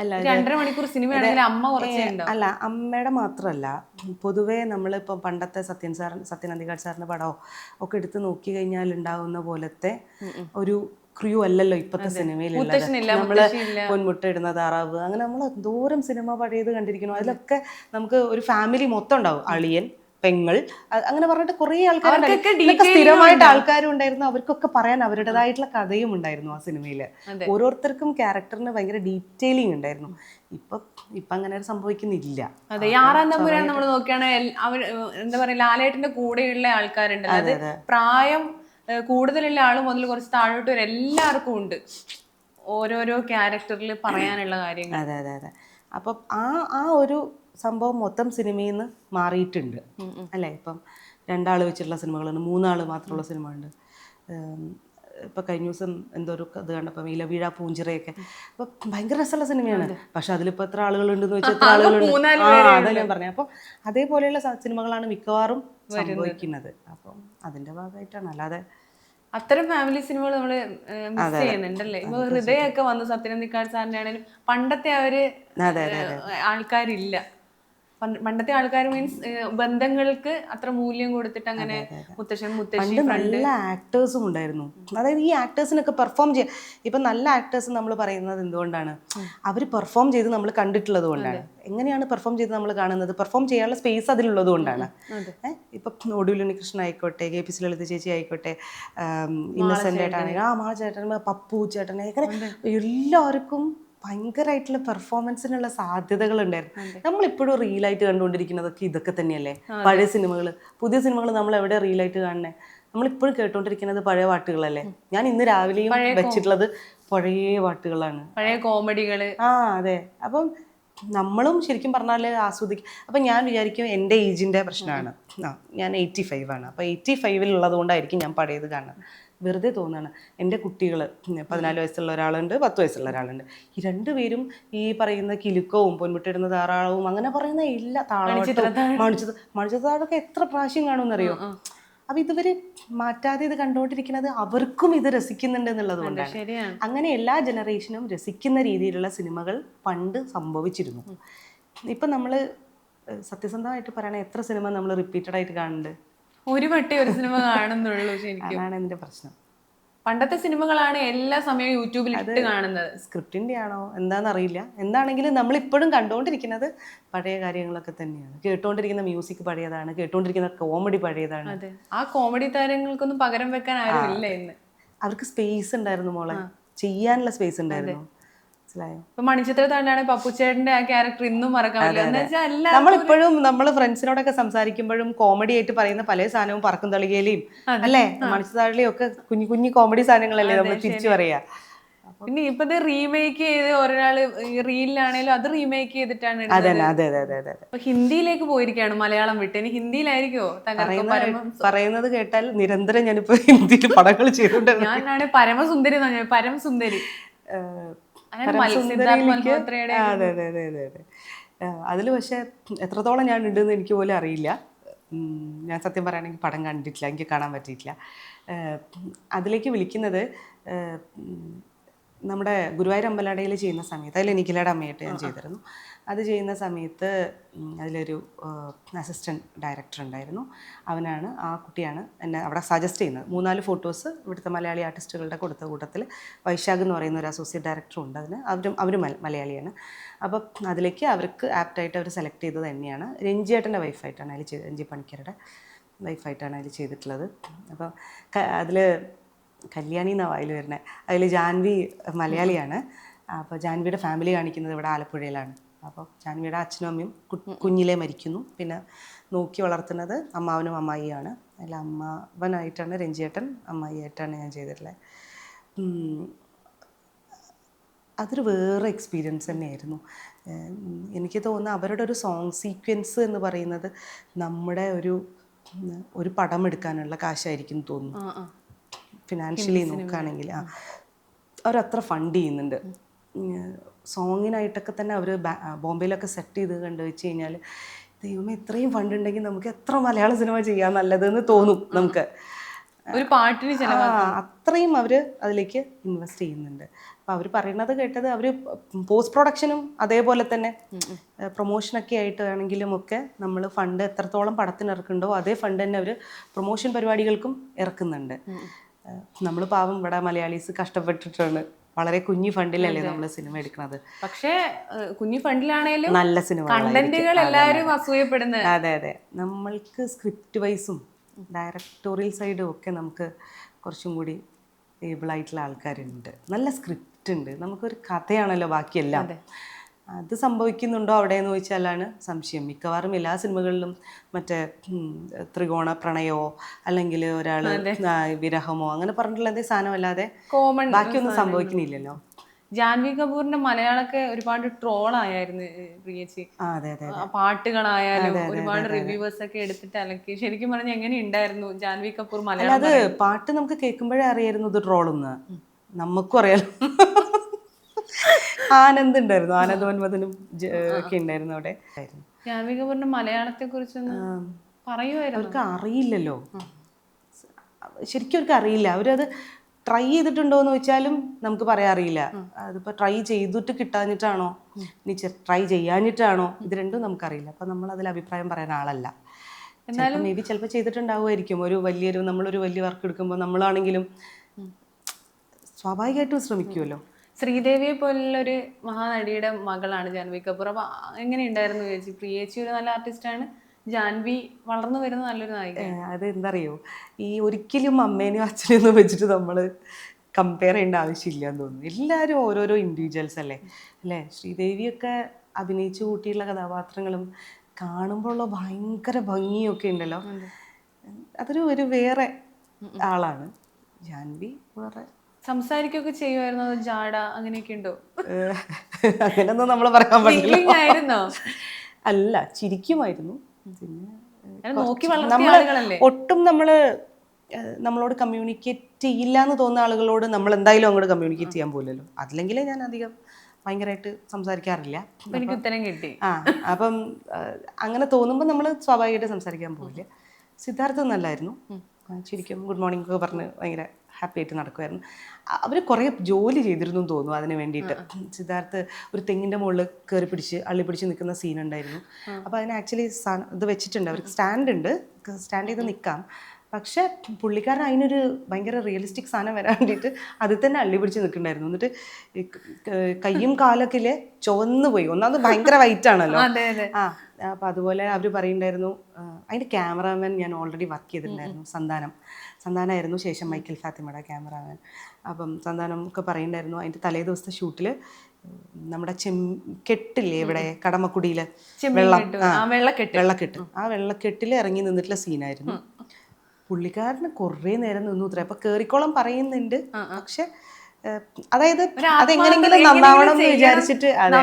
അല്ല രണ്ടര മണിക്കൂർ സിനിമയാണെങ്കിൽ അമ്മ കുറച്ചേ ഉണ്ടാവും. അല്ല അമ്മയുടെ മാത്രമല്ല പൊതുവേ നമ്മളിപ്പോൾ പണ്ടത്തെ സത്യൻ സാർ സത്യൻ അന്തികാട് സാറിന്റെ പടമോ ഒക്കെ എടുത്ത് നോക്കി കഴിഞ്ഞാൽ ഉണ്ടാകുന്ന പോലത്തെ ഒരു ക്രൂ അല്ലല്ലോ ഇപ്പത്തെ സിനിമയിലുള്ളത്. നമ്മൾ പൊന്മുട്ട ഇടുന്ന താറാവ് അങ്ങനെ നമ്മൾ ദൂരം സിനിമ പഴയത് കണ്ടിരിക്കുന്നു അതിലൊക്കെ നമുക്ക് ഒരു ഫാമിലി മൊത്തം ഉണ്ടാവും. അളിയൻ പെങ്ങൾ. അങ്ങനെ പറഞ്ഞിട്ട് കുറേ ആൾക്കാരുണ്ടായിരുന്നു സ്ഥിരമായിട്ട് ആൾക്കാരും ഉണ്ടായിരുന്നു. അവർക്കൊക്കെ പറയാൻ അവരുടേതായിട്ടുള്ള കഥയും ഉണ്ടായിരുന്നു ആ സിനിമയിൽ ഓരോരുത്തർക്കും ക്യാരക്ടറിന് ഭയങ്കര ഡീറ്റെയിലിംഗ് ഉണ്ടായിരുന്നു. ഇപ്പൊ ഇപ്പൊ അങ്ങനെ ഒരു സംഭവിക്കുന്നില്ല അതെ ആറാം തമ്പുരാൻ നമ്മൾ നോക്കുകയാണെങ്കിൽ അവർ എന്താ പറയാ ലാലേട്ടന്റെ കൂടെയുള്ള ആൾക്കാരുണ്ടല്ലോ. അത് പ്രായം കൂടുതലുള്ള ആൾ മുതൽ കുറച്ച് താഴോട്ട് വരെ. എല്ലാവർക്കും ഉണ്ട്. ഓരോരോ ക്യാരക്ടറിൽ പറയാനുള്ള കാര്യങ്ങൾ അതെ അതെ അതെ. അപ്പം ആ ആ ഒരു സംഭവം മൊത്തം സിനിമയിൽ നിന്ന് മാറിയിട്ടുണ്ട് അല്ലേ? ഇപ്പം രണ്ടാൾ വെച്ചിട്ടുള്ള സിനിമകളുണ്ട്. മൂന്നാൾ മാത്രമുള്ള സിനിമ ഉണ്ട് ഇപ്പം കഴിഞ്ഞ ദിവസം എന്തോ ഒരു ഇത് കണ്ടപ്പോൾ ഇലവീഴ പൂഞ്ചിറയൊക്കെ. അപ്പോൾ ഭയങ്കര രസമുള്ള സിനിമയാണ്. പക്ഷെ അതിലിപ്പോൾ എത്ര ആളുകളുണ്ടെന്ന് വെച്ചാൽ എത്ര ആളുകളുണ്ട്? മൂന്നാൽ ആ അതാ ഞാൻ പറഞ്ഞത് അപ്പോൾ അതേപോലെയുള്ള സിനിമകളാണ് മിക്കവാറും സംഭവിക്കുന്നത്. അപ്പം അതിന്റെ ഭാഗമായിട്ടാണ്. അല്ലാതെ അത്തരം ഫാമിലി സിനിമകൾ നമ്മൾ മിസ് ചെയ്യുന്നുണ്ടല്ലേ? ഇപ്പൊ ഹൃദയമൊക്കെ വന്ന്. സത്യനന്ദിക്കാട് സാറിന്റെ ആണെങ്കിലും പണ്ടത്തെ ഒരു ആൾക്കാരില്ല. പണ്ടത്തെ ആൾക്കാർ മീൻസ് ബന്ധങ്ങൾക്ക് അത്ര മൂല്യം കൊടുത്തിട്ട് അങ്ങനെ മുത്തശ്ശൻ മുത്തശ്ശി നല്ല ആക്ടേഴ്സും ഉണ്ടായിരുന്നു. അതായത് ഈ ആക്ടേഴ്സിനൊക്കെ പെർഫോം ചെയ്യാൻ ഇപ്പൊ നല്ല ആക്ടേഴ്സ് നമ്മൾ പറയുന്നത് എന്തുകൊണ്ടാണ്? അവർ പെർഫോം ചെയ്ത് നമ്മൾ കണ്ടിട്ടുള്ളത് കൊണ്ടാണ്. എങ്ങനെയാണ് പെർഫോം ചെയ്ത് നമ്മൾ കാണുന്നത്? പെർഫോം ചെയ്യാനുള്ള സ്പേസ് അതിലുള്ളത് കൊണ്ടാണ്. ഇപ്പൊ ഒടുവിൽ ഉണ്ണികൃഷ്ണൻ ആയിക്കോട്ടെ കെ പി സി ലളിത ചേച്ചി ആയിക്കോട്ടെ ഇന്നസെന്റ് ആയിട്ടാണെങ്കിൽ ആ മാ ചേട്ടൻ പപ്പു ചേട്ടൻ അങ്ങനെ എല്ലാവർക്കും ഭയങ്കരമായിട്ടുള്ള പെർഫോമൻസിനുള്ള സാധ്യതകൾ ഉണ്ടായിരുന്നു നമ്മളിപ്പോഴും റീലായിട്ട് കണ്ടുകൊണ്ടിരിക്കുന്നതൊക്കെ ഇതൊക്കെ തന്നെയല്ലേ? പഴയ സിനിമകൾ പുതിയ സിനിമകൾ നമ്മൾ എവിടെ റീലായിട്ട് കാണണേ നമ്മളിപ്പോഴും കേട്ടോണ്ടിരിക്കുന്നത് പഴയ പാട്ടുകളല്ലേ? ഞാൻ ഇന്ന് രാവിലെയും വെച്ചിട്ടുള്ളത് പഴയ പാട്ടുകളാണ്. പഴയ കോമഡികൾ ആ അതെ. അപ്പം നമ്മളും ശരിക്കും പറഞ്ഞാൽ ആസ്വദിക്കും അപ്പം ഞാൻ വിചാരിക്കും എന്റെ ഏജിന്റെ പ്രശ്നമാണ്. ആ ഞാൻ എയ്റ്റി ഫൈവ് ആണ്. അപ്പോൾ എയ്റ്റി ഫൈവിൽ ഉള്ളത് കൊണ്ടായിരിക്കും ഞാൻ പഴയത് കാണുന്നത്. വെറുതെ തോന്നുകയാണ് എന്റെ കുട്ടികൾ പതിനാല് വയസ്സുള്ള ഒരാളുണ്ട് പത്ത് വയസ്സുള്ള ഒരാളുണ്ട്. ഈ രണ്ടുപേരും ഈ പറയുന്ന കിലുക്കവും പൊൻമുട്ടിടുന്ന താറാളവും അങ്ങനെ പറയുന്ന എല്ലാ താളം മണിച്ചത് മണിച്ചതാടൊക്കെ എത്ര പ്രാവശ്യം കാണുമെന്നറിയോ? അപ്പൊ ഇതുവരെ മാറ്റാതെ ഇത് കണ്ടുകൊണ്ടിരിക്കുന്നത് അവർക്കും ഇത് രസിക്കുന്നുണ്ട് എന്നുള്ളത് കൊണ്ടാണ് അങ്ങനെ എല്ലാ ജനറേഷനും രസിക്കുന്ന രീതിയിലുള്ള സിനിമകൾ പണ്ട് സംഭവിച്ചിരുന്നു. ഇപ്പം നമ്മൾ സത്യസന്ധമായിട്ട് പറയണ എത്ര സിനിമ നമ്മൾ റിപ്പീറ്റഡ് ആയിട്ട് കാണുന്നുണ്ട്? ഒരു വട്ടി ഒരു സിനിമ കാണുന്നുള്ളൂ ശരിക്കും. അതാണ് എന്റെ പ്രശ്നം. പണ്ടത്തെ സിനിമകളാണ് എല്ലാ സമയവും യൂട്യൂബിൽ ഇട്ട് കാണുന്നത്. സ്ക്രിപ്റ്റിന്റെ ആണോ എന്താണെന്നറിയില്ല എന്താണെങ്കിലും നമ്മൾ ഇപ്പോഴും കണ്ടുകൊണ്ടിരിക്കുന്നത് പഴയ കാര്യങ്ങളൊക്കെ തന്നെയാണ്. കേട്ടുകൊണ്ടിരിക്കുന്ന മ്യൂസിക് പഴയതാണ് കേട്ടുകൊണ്ടിരിക്കുന്ന കോമഡി പഴയതാണ്. ആ കോമഡി താരങ്ങൾക്കൊന്നും പകരം വെക്കാൻ ആരും ഇല്ല ഇന്ന്. അവർക്ക് സ്പേസ് ഉണ്ടായിരുന്നു മോളെ. ചെയ്യാനുള്ള സ്പേസ് ഉണ്ടായിരുന്നു. മനസ്സിലായോ? ഇപ്പൊ മണിച്ചിത്ര താണ്ടാണ് പപ്പുച്ചേട്ടന്റെ ആ ക്യാരക്ടർ ഇന്നും മറക്കാൻ നമ്മളിപ്പോഴും നമ്മൾ ഫ്രണ്ട്സിനോടൊക്കെ സംസാരിക്കുമ്പോഴും കോമഡി ആയിട്ട് പറയുന്ന പല സാധനവും പറക്കും തളികയിലെയും അല്ലേ? മണിച്ചതാഴിലെയും ഒക്കെ കുഞ്ഞു കുഞ്ഞു കോമഡി സാധനങ്ങളല്ലേ നമ്മൾ തിരിച്ചു പറയാ. പിന്നെ ഇപ്പൊ റീമേക്ക് ചെയ്ത് ഒരാൾ റീലിലാണേലും അത് റീമേക്ക് ചെയ്തിട്ടാണ് ഹിന്ദിയിലേക്ക് പോയിരിക്കാണ് മലയാളം വിട്ട്. ഇനി ഹിന്ദിയിലായിരിക്കോ പറയുന്നത് കേട്ടാൽ നിരന്തരം ഞാനിപ്പോ ഹിന്ദിയിൽ പടങ്ങൾ ചെയ്തിട്ടുണ്ട് ഞാനാണ് പരമസുന്ദരി എന്ന് പരമസുന്ദരി. അതെ അതെ അതെ അതെ അതെ. അതിൽ പക്ഷെ എത്രത്തോളം ഞാൻ ഉണ്ടെന്ന് എനിക്ക് പോലും അറിയില്ല. ഞാൻ സത്യം പറയുകയാണെങ്കിൽ പടം കണ്ടിട്ടില്ല എനിക്ക് കാണാൻ പറ്റിയിട്ടില്ല. അതിലേക്ക് വിളിക്കുന്നത് നമ്മുടെ ഗുരുവായൂർ അമ്പലടയിൽ ചെയ്യുന്ന സമയത്ത് അതിൽ എനിക്കിലയുടെ അമ്മയായിട്ട് ഞാൻ ചെയ്തിരുന്നു. അത് ചെയ്യുന്ന സമയത്ത് അതിലൊരു അസിസ്റ്റന്റ് ഡയറക്ടർ ഉണ്ടായിരുന്നു. അവനാണ് ആ കുട്ടിയാണ് എന്നെ അവിടെ സജസ്റ്റ് ചെയ്യുന്നത്. മൂന്നാൽ ഫോട്ടോസ് ഇവിടുത്തെ മലയാളി ആർട്ടിസ്റ്റുകളുടെ കൊടുത്ത കൂട്ടത്തിൽ വൈശാഖ് എന്ന് പറയുന്ന ഒരു അസോസിയേറ്റ് ഡയറക്ടറും ഉണ്ട് അതിന്. അവരും അവർ മലയാളിയാണ്. അപ്പം അതിലേക്ക് അവർക്ക് ആപ്റ്റായിട്ട് അവർ സെലക്ട് ചെയ്തത് തന്നെയാണ്. രഞ്ജിയേട്ടന്റെ വൈഫായിട്ടാണ് അതിൽ ചെയ്തത് രഞ്ജി പണിക്കരുടെ വൈഫായിട്ടാണ് അതിൽ ചെയ്തിട്ടുള്ളത്. അപ്പോൾ അതിൽ കല്യാണി എന്നാണ് വായിൽ വരുന്നത് അതിൽ ജാൻവി മലയാളിയാണ്. അപ്പോൾ ജാൻവിയുടെ ഫാമിലി കാണിക്കുന്നത് ഇവിടെ ആലപ്പുഴയിലാണ്. അപ്പോൾ ജാൻവിയുടെ അച്ഛനും അമ്മയും കുഞ്ഞിലെ മരിക്കുന്നു. പിന്നെ നോക്കി വളർത്തുന്നത് അമ്മാവനും അമ്മായിയാണ്. അല്ല അമ്മാവനായിട്ടാണ് രഞ്ജിയേട്ടൻ അമ്മായിയായിട്ടാണ് ഞാൻ ചെയ്തിട്ടുള്ളത്. അതൊരു വേറെ എക്സ്പീരിയൻസ് തന്നെയായിരുന്നു. എനിക്ക് തോന്നുന്നു അവരുടെ ഒരു സോങ് സീക്വൻസ് എന്ന് പറയുന്നത് നമ്മുടെ ഒരു ഒരു പടം എടുക്കാനുള്ള കാശായിരിക്കും തോന്നുന്നു. ഫിനാൻഷ്യലി നോക്കുകയാണെങ്കിൽ ആ. അവരത്ര ഫണ്ട് ചെയ്യുന്നുണ്ട്. സോങ്ങിനായിട്ടൊക്കെ തന്നെ അവർ ബോംബെയിലൊക്കെ സെറ്റ് ചെയ്ത് കണ്ടു വെച്ച് കഴിഞ്ഞാൽ ദൈവമേ ഇത്രയും ഫണ്ട് ഉണ്ടെങ്കിൽ നമുക്ക് എത്ര മലയാള സിനിമ ചെയ്യാൻ നല്ലതെന്ന് തോന്നും നമുക്ക്. ഒരു പാട്ടിന് അത്രയും അവർ അതിലേക്ക് ഇൻവെസ്റ്റ് ചെയ്യുന്നുണ്ട്. അപ്പം അവർ പറയുന്നത് കേട്ടത് അവർ പോസ്റ്റ് പ്രൊഡക്ഷനും അതേപോലെ തന്നെ പ്രൊമോഷനൊക്കെ ആയിട്ട് ആണെങ്കിലും ഒക്കെ നമ്മൾ ഫണ്ട് എത്രത്തോളം പടത്തിന് ഇറക്കുന്നുണ്ടോ അതേ ഫണ്ട് തന്നെ അവർ പ്രൊമോഷൻ പരിപാടികൾക്കും ഇറക്കുന്നുണ്ട്. നമ്മൾ പാവം ഇവിടെ മലയാളീസ് കഷ്ടപ്പെട്ടിട്ടാണ്. വളരെ കുഞ്ഞു ഫണ്ടിലല്ലേ നമ്മൾ സിനിമ എടുക്കുന്നത് പക്ഷേ കുഞ്ഞു ഫണ്ടിലാണേലും നല്ല സിനിമ കണ്ടന്റുകൾ എല്ലാവരും അസൂയപ്പെടുന്നത് അതെ അതെ. നമ്മൾക്ക് സ്ക്രിപ്റ്റ് വൈസും ഡയറക്ടോറിയൽ സൈഡും ഒക്കെ നമുക്ക് കുറച്ചും കൂടി ഏബിൾ ആയിട്ടുള്ള ആൾക്കാരുണ്ട്. നല്ല സ്ക്രിപ്റ്റ് ഉണ്ട്. നമുക്കൊരു കഥയാണല്ലോ ബാക്കിയെല്ലാം. അത് സംഭവിക്കുന്നുണ്ടോ അവിടെ എന്ന് ചോദിച്ചാലാണ് സംശയം. മിക്കവാറും എല്ലാ സിനിമകളിലും മറ്റേ ത്രികോണ പ്രണയമോ അല്ലെങ്കിൽ ഒരാൾ വിരഹമോ അങ്ങനെ പറഞ്ഞിട്ടുള്ള എന്തെങ്കിലും സാധനമല്ലാതെ കോമൺ ബാക്കിയൊന്നും സംഭവിക്കുന്നില്ലല്ലോ. ജാൻവി കപൂറിന്റെ മലയാളമൊക്കെ ഒരുപാട് ട്രോൾ ആയിരുന്നു പ്രിയച്ചി. പാട്ടുകളായാലും ഒരുപാട് റിവ്യൂവേഴ്സ് ഒക്കെ എടുത്തിട്ട് അലക്കി. ശരിക്കും പറഞ്ഞാൽ എങ്ങനെ ഉണ്ടായിരുന്നു ജാൻവി കപൂർ മലയാളം അത് പാട്ട് നമുക്ക് കേൾക്കുമ്പോഴേ അറിയായിരുന്നു ഇത് ട്രോളെന്ന്. നമുക്കും അറിയാലോ. ആനന്ദ് ഉണ്ടായിരുന്നു ആനന്ദ് മന്മഥനും ഒക്കെ ഉണ്ടായിരുന്നു അവിടെ. കപൂറിന്റെ മലയാളത്തെ കുറിച്ചൊന്ന് പറയുമായിരുന്നു അവർക്ക് അറിയില്ലല്ലോ. ശരിക്കും അവർക്ക് അറിയില്ല. അവരത് ട്രൈ ചെയ്തിട്ടുണ്ടോ എന്ന് വെച്ചാലും നമുക്ക് പറയാൻ അറിയില്ല. അതിപ്പോൾ ട്രൈ ചെയ്തിട്ട് കിട്ടാഞ്ഞിട്ടാണോ? ഇനി ട്രൈ ചെയ്യാഞ്ഞിട്ടാണോ? ഇത് രണ്ടും നമുക്കറിയില്ല. അപ്പം നമ്മൾ അതിൽ അഭിപ്രായം പറയാൻ ആളല്ല. മേ ബി ചിലപ്പോൾ ചെയ്തിട്ടുണ്ടാവുമായിരിക്കും. ഒരു വലിയൊരു നമ്മളൊരു വലിയ വർക്ക് എടുക്കുമ്പോൾ നമ്മളാണെങ്കിലും സ്വാഭാവികമായിട്ടും ശ്രമിക്കുമല്ലോ ശ്രീദേവിയെ പോലുള്ള ഒരു മഹാനടിയുടെ മകളാണ് ജാൻവി കപൂർ. അപ്പൊ എങ്ങനെയുണ്ടായിരുന്നു ചേച്ചി? പ്രിയേച്ചി ഒരു നല്ല ആർട്ടിസ്റ്റ് ആണ് ജാൻവി വളർന്നു വരുന്ന നല്ലൊരു നായിക. ഏ, അത് എന്തറിയോ ഈ ഒരിക്കലും അമ്മേനെയും അച്ഛനെയും വെച്ചിട്ട് നമ്മൾ കമ്പയർ ചെയ്യേണ്ട ആവശ്യമില്ല എന്ന് തോന്നുന്നു. എല്ലാവരും ഓരോരോ ഇൻഡിവിജ്വൽസ് അല്ലേ? അല്ലേ? ശ്രീദേവിയൊക്കെ അഭിനയിച്ചു കൂട്ടിയുള്ള കഥാപാത്രങ്ങളും കാണുമ്പോഴുള്ള ഭയങ്കര ഭംഗിയൊക്കെ ഉണ്ടല്ലോ. അതൊരു ഒരു വേറെ ആളാണ്. ജാൻവി വേറെ സംസാരിക്കുകയൊക്കെ ചെയ്യുമായിരുന്നു? ജാട അങ്ങനെയൊക്കെ ഉണ്ടോ? അങ്ങനെയൊന്നും നമ്മൾ പറയാൻ പറ്റില്ല അല്ല ചിരിക്കുമായിരുന്നു. പിന്നെ ഒട്ടും നമ്മൾ നമ്മളോട് കമ്മ്യൂണിക്കേറ്റ് ചെയ്യില്ല എന്ന് തോന്നുന്ന ആളുകളോട് നമ്മൾ എന്തായാലും അങ്ങോട്ട് കമ്മ്യൂണിക്കേറ്റ് ചെയ്യാൻ പോലല്ലോ അതില്ലെങ്കിലേ ഞാൻ അധികം ഭയങ്കരമായിട്ട് സംസാരിക്കാറില്ല. എനിക്ക് ഉത്തരം കിട്ടി. ആ അപ്പം അങ്ങനെ തോന്നുമ്പോൾ നമ്മൾ സ്വാഭാവികമായിട്ട് സംസാരിക്കാൻ പോകില്ല സിദ്ധാർത്ഥ നല്ലായിരുന്നു. ശരിക്കും ഗുഡ് മോർണിംഗ് ഒക്കെ പറഞ്ഞ് ഭയങ്കര ഹാപ്പി ആയിട്ട് നടക്കുമായിരുന്നു അവർ കുറേ ജോലി ചെയ്തിരുന്നു എന്ന് തോന്നുന്നു അതിന് വേണ്ടിയിട്ട്. സിദ്ധാർത്ഥ് ഒരു തെങ്ങിന്റെ മുകളിൽ കയറി പിടിച്ച് അള്ളി പിടിച്ച് നിൽക്കുന്ന സീൻ ഉണ്ടായിരുന്നു. അപ്പോൾ അതിന് ആക്ച്വലി ഇത് വെച്ചിട്ടുണ്ട്. അവർക്ക് സ്റ്റാൻഡ് ഉണ്ട്. സ്റ്റാൻഡ് ചെയ്ത് നിൽക്കാം. പക്ഷെ പുള്ളിക്കാരൻ അതിനൊരു ഭയങ്കര റിയലിസ്റ്റിക് സാധനം വരാൻ വേണ്ടിയിട്ട് അതിൽ തന്നെ അള്ളി പിടിച്ച് നിൽക്കണ്ടായിരുന്നു എന്നിട്ട് കയ്യും കാലൊക്കെ ചുവന്നു പോയി. ഒന്നാമത് ഭയങ്കര വൈറ്റ് ആണല്ലോ. ആ അപ്പം അതുപോലെ അവർ പറയുന്നുണ്ടായിരുന്നു അതിന്റെ ക്യാമറാമാൻ ഞാൻ ഓൾറെഡി വർക്ക് ചെയ്തിട്ടുണ്ടായിരുന്നു സന്താനം. സന്താനമായിരുന്നു ശേഷം മൈക്കൽ ഫാത്തിമയുടെ ക്യാമറാമാൻ അപ്പം സന്താനം ഒക്കെ പറയുന്നുണ്ടായിരുന്നു അതിന്റെ തലേ ദിവസത്തെ ഷൂട്ടിൽ നമ്മുടെ ചെം കെട്ടില്ലേ ഇവിടെ കടമക്കുടിയിൽ വെള്ളം വെള്ളക്കെട്ട്. വെള്ളക്കെട്ട്. ആ വെള്ളക്കെട്ടിൽ ഇറങ്ങി നിന്നിട്ടുള്ള സീനായിരുന്നു പുള്ളിക്കാരന് കുറേ നേരം നിന്നു ഇത്ര. അപ്പൊ കേറിക്കോളം പറയുന്നുണ്ട്. പക്ഷെ അതായത് അതെങ്ങനെങ്കിലും നന്നാവണം എന്ന് വിചാരിച്ചിട്ട് അതെ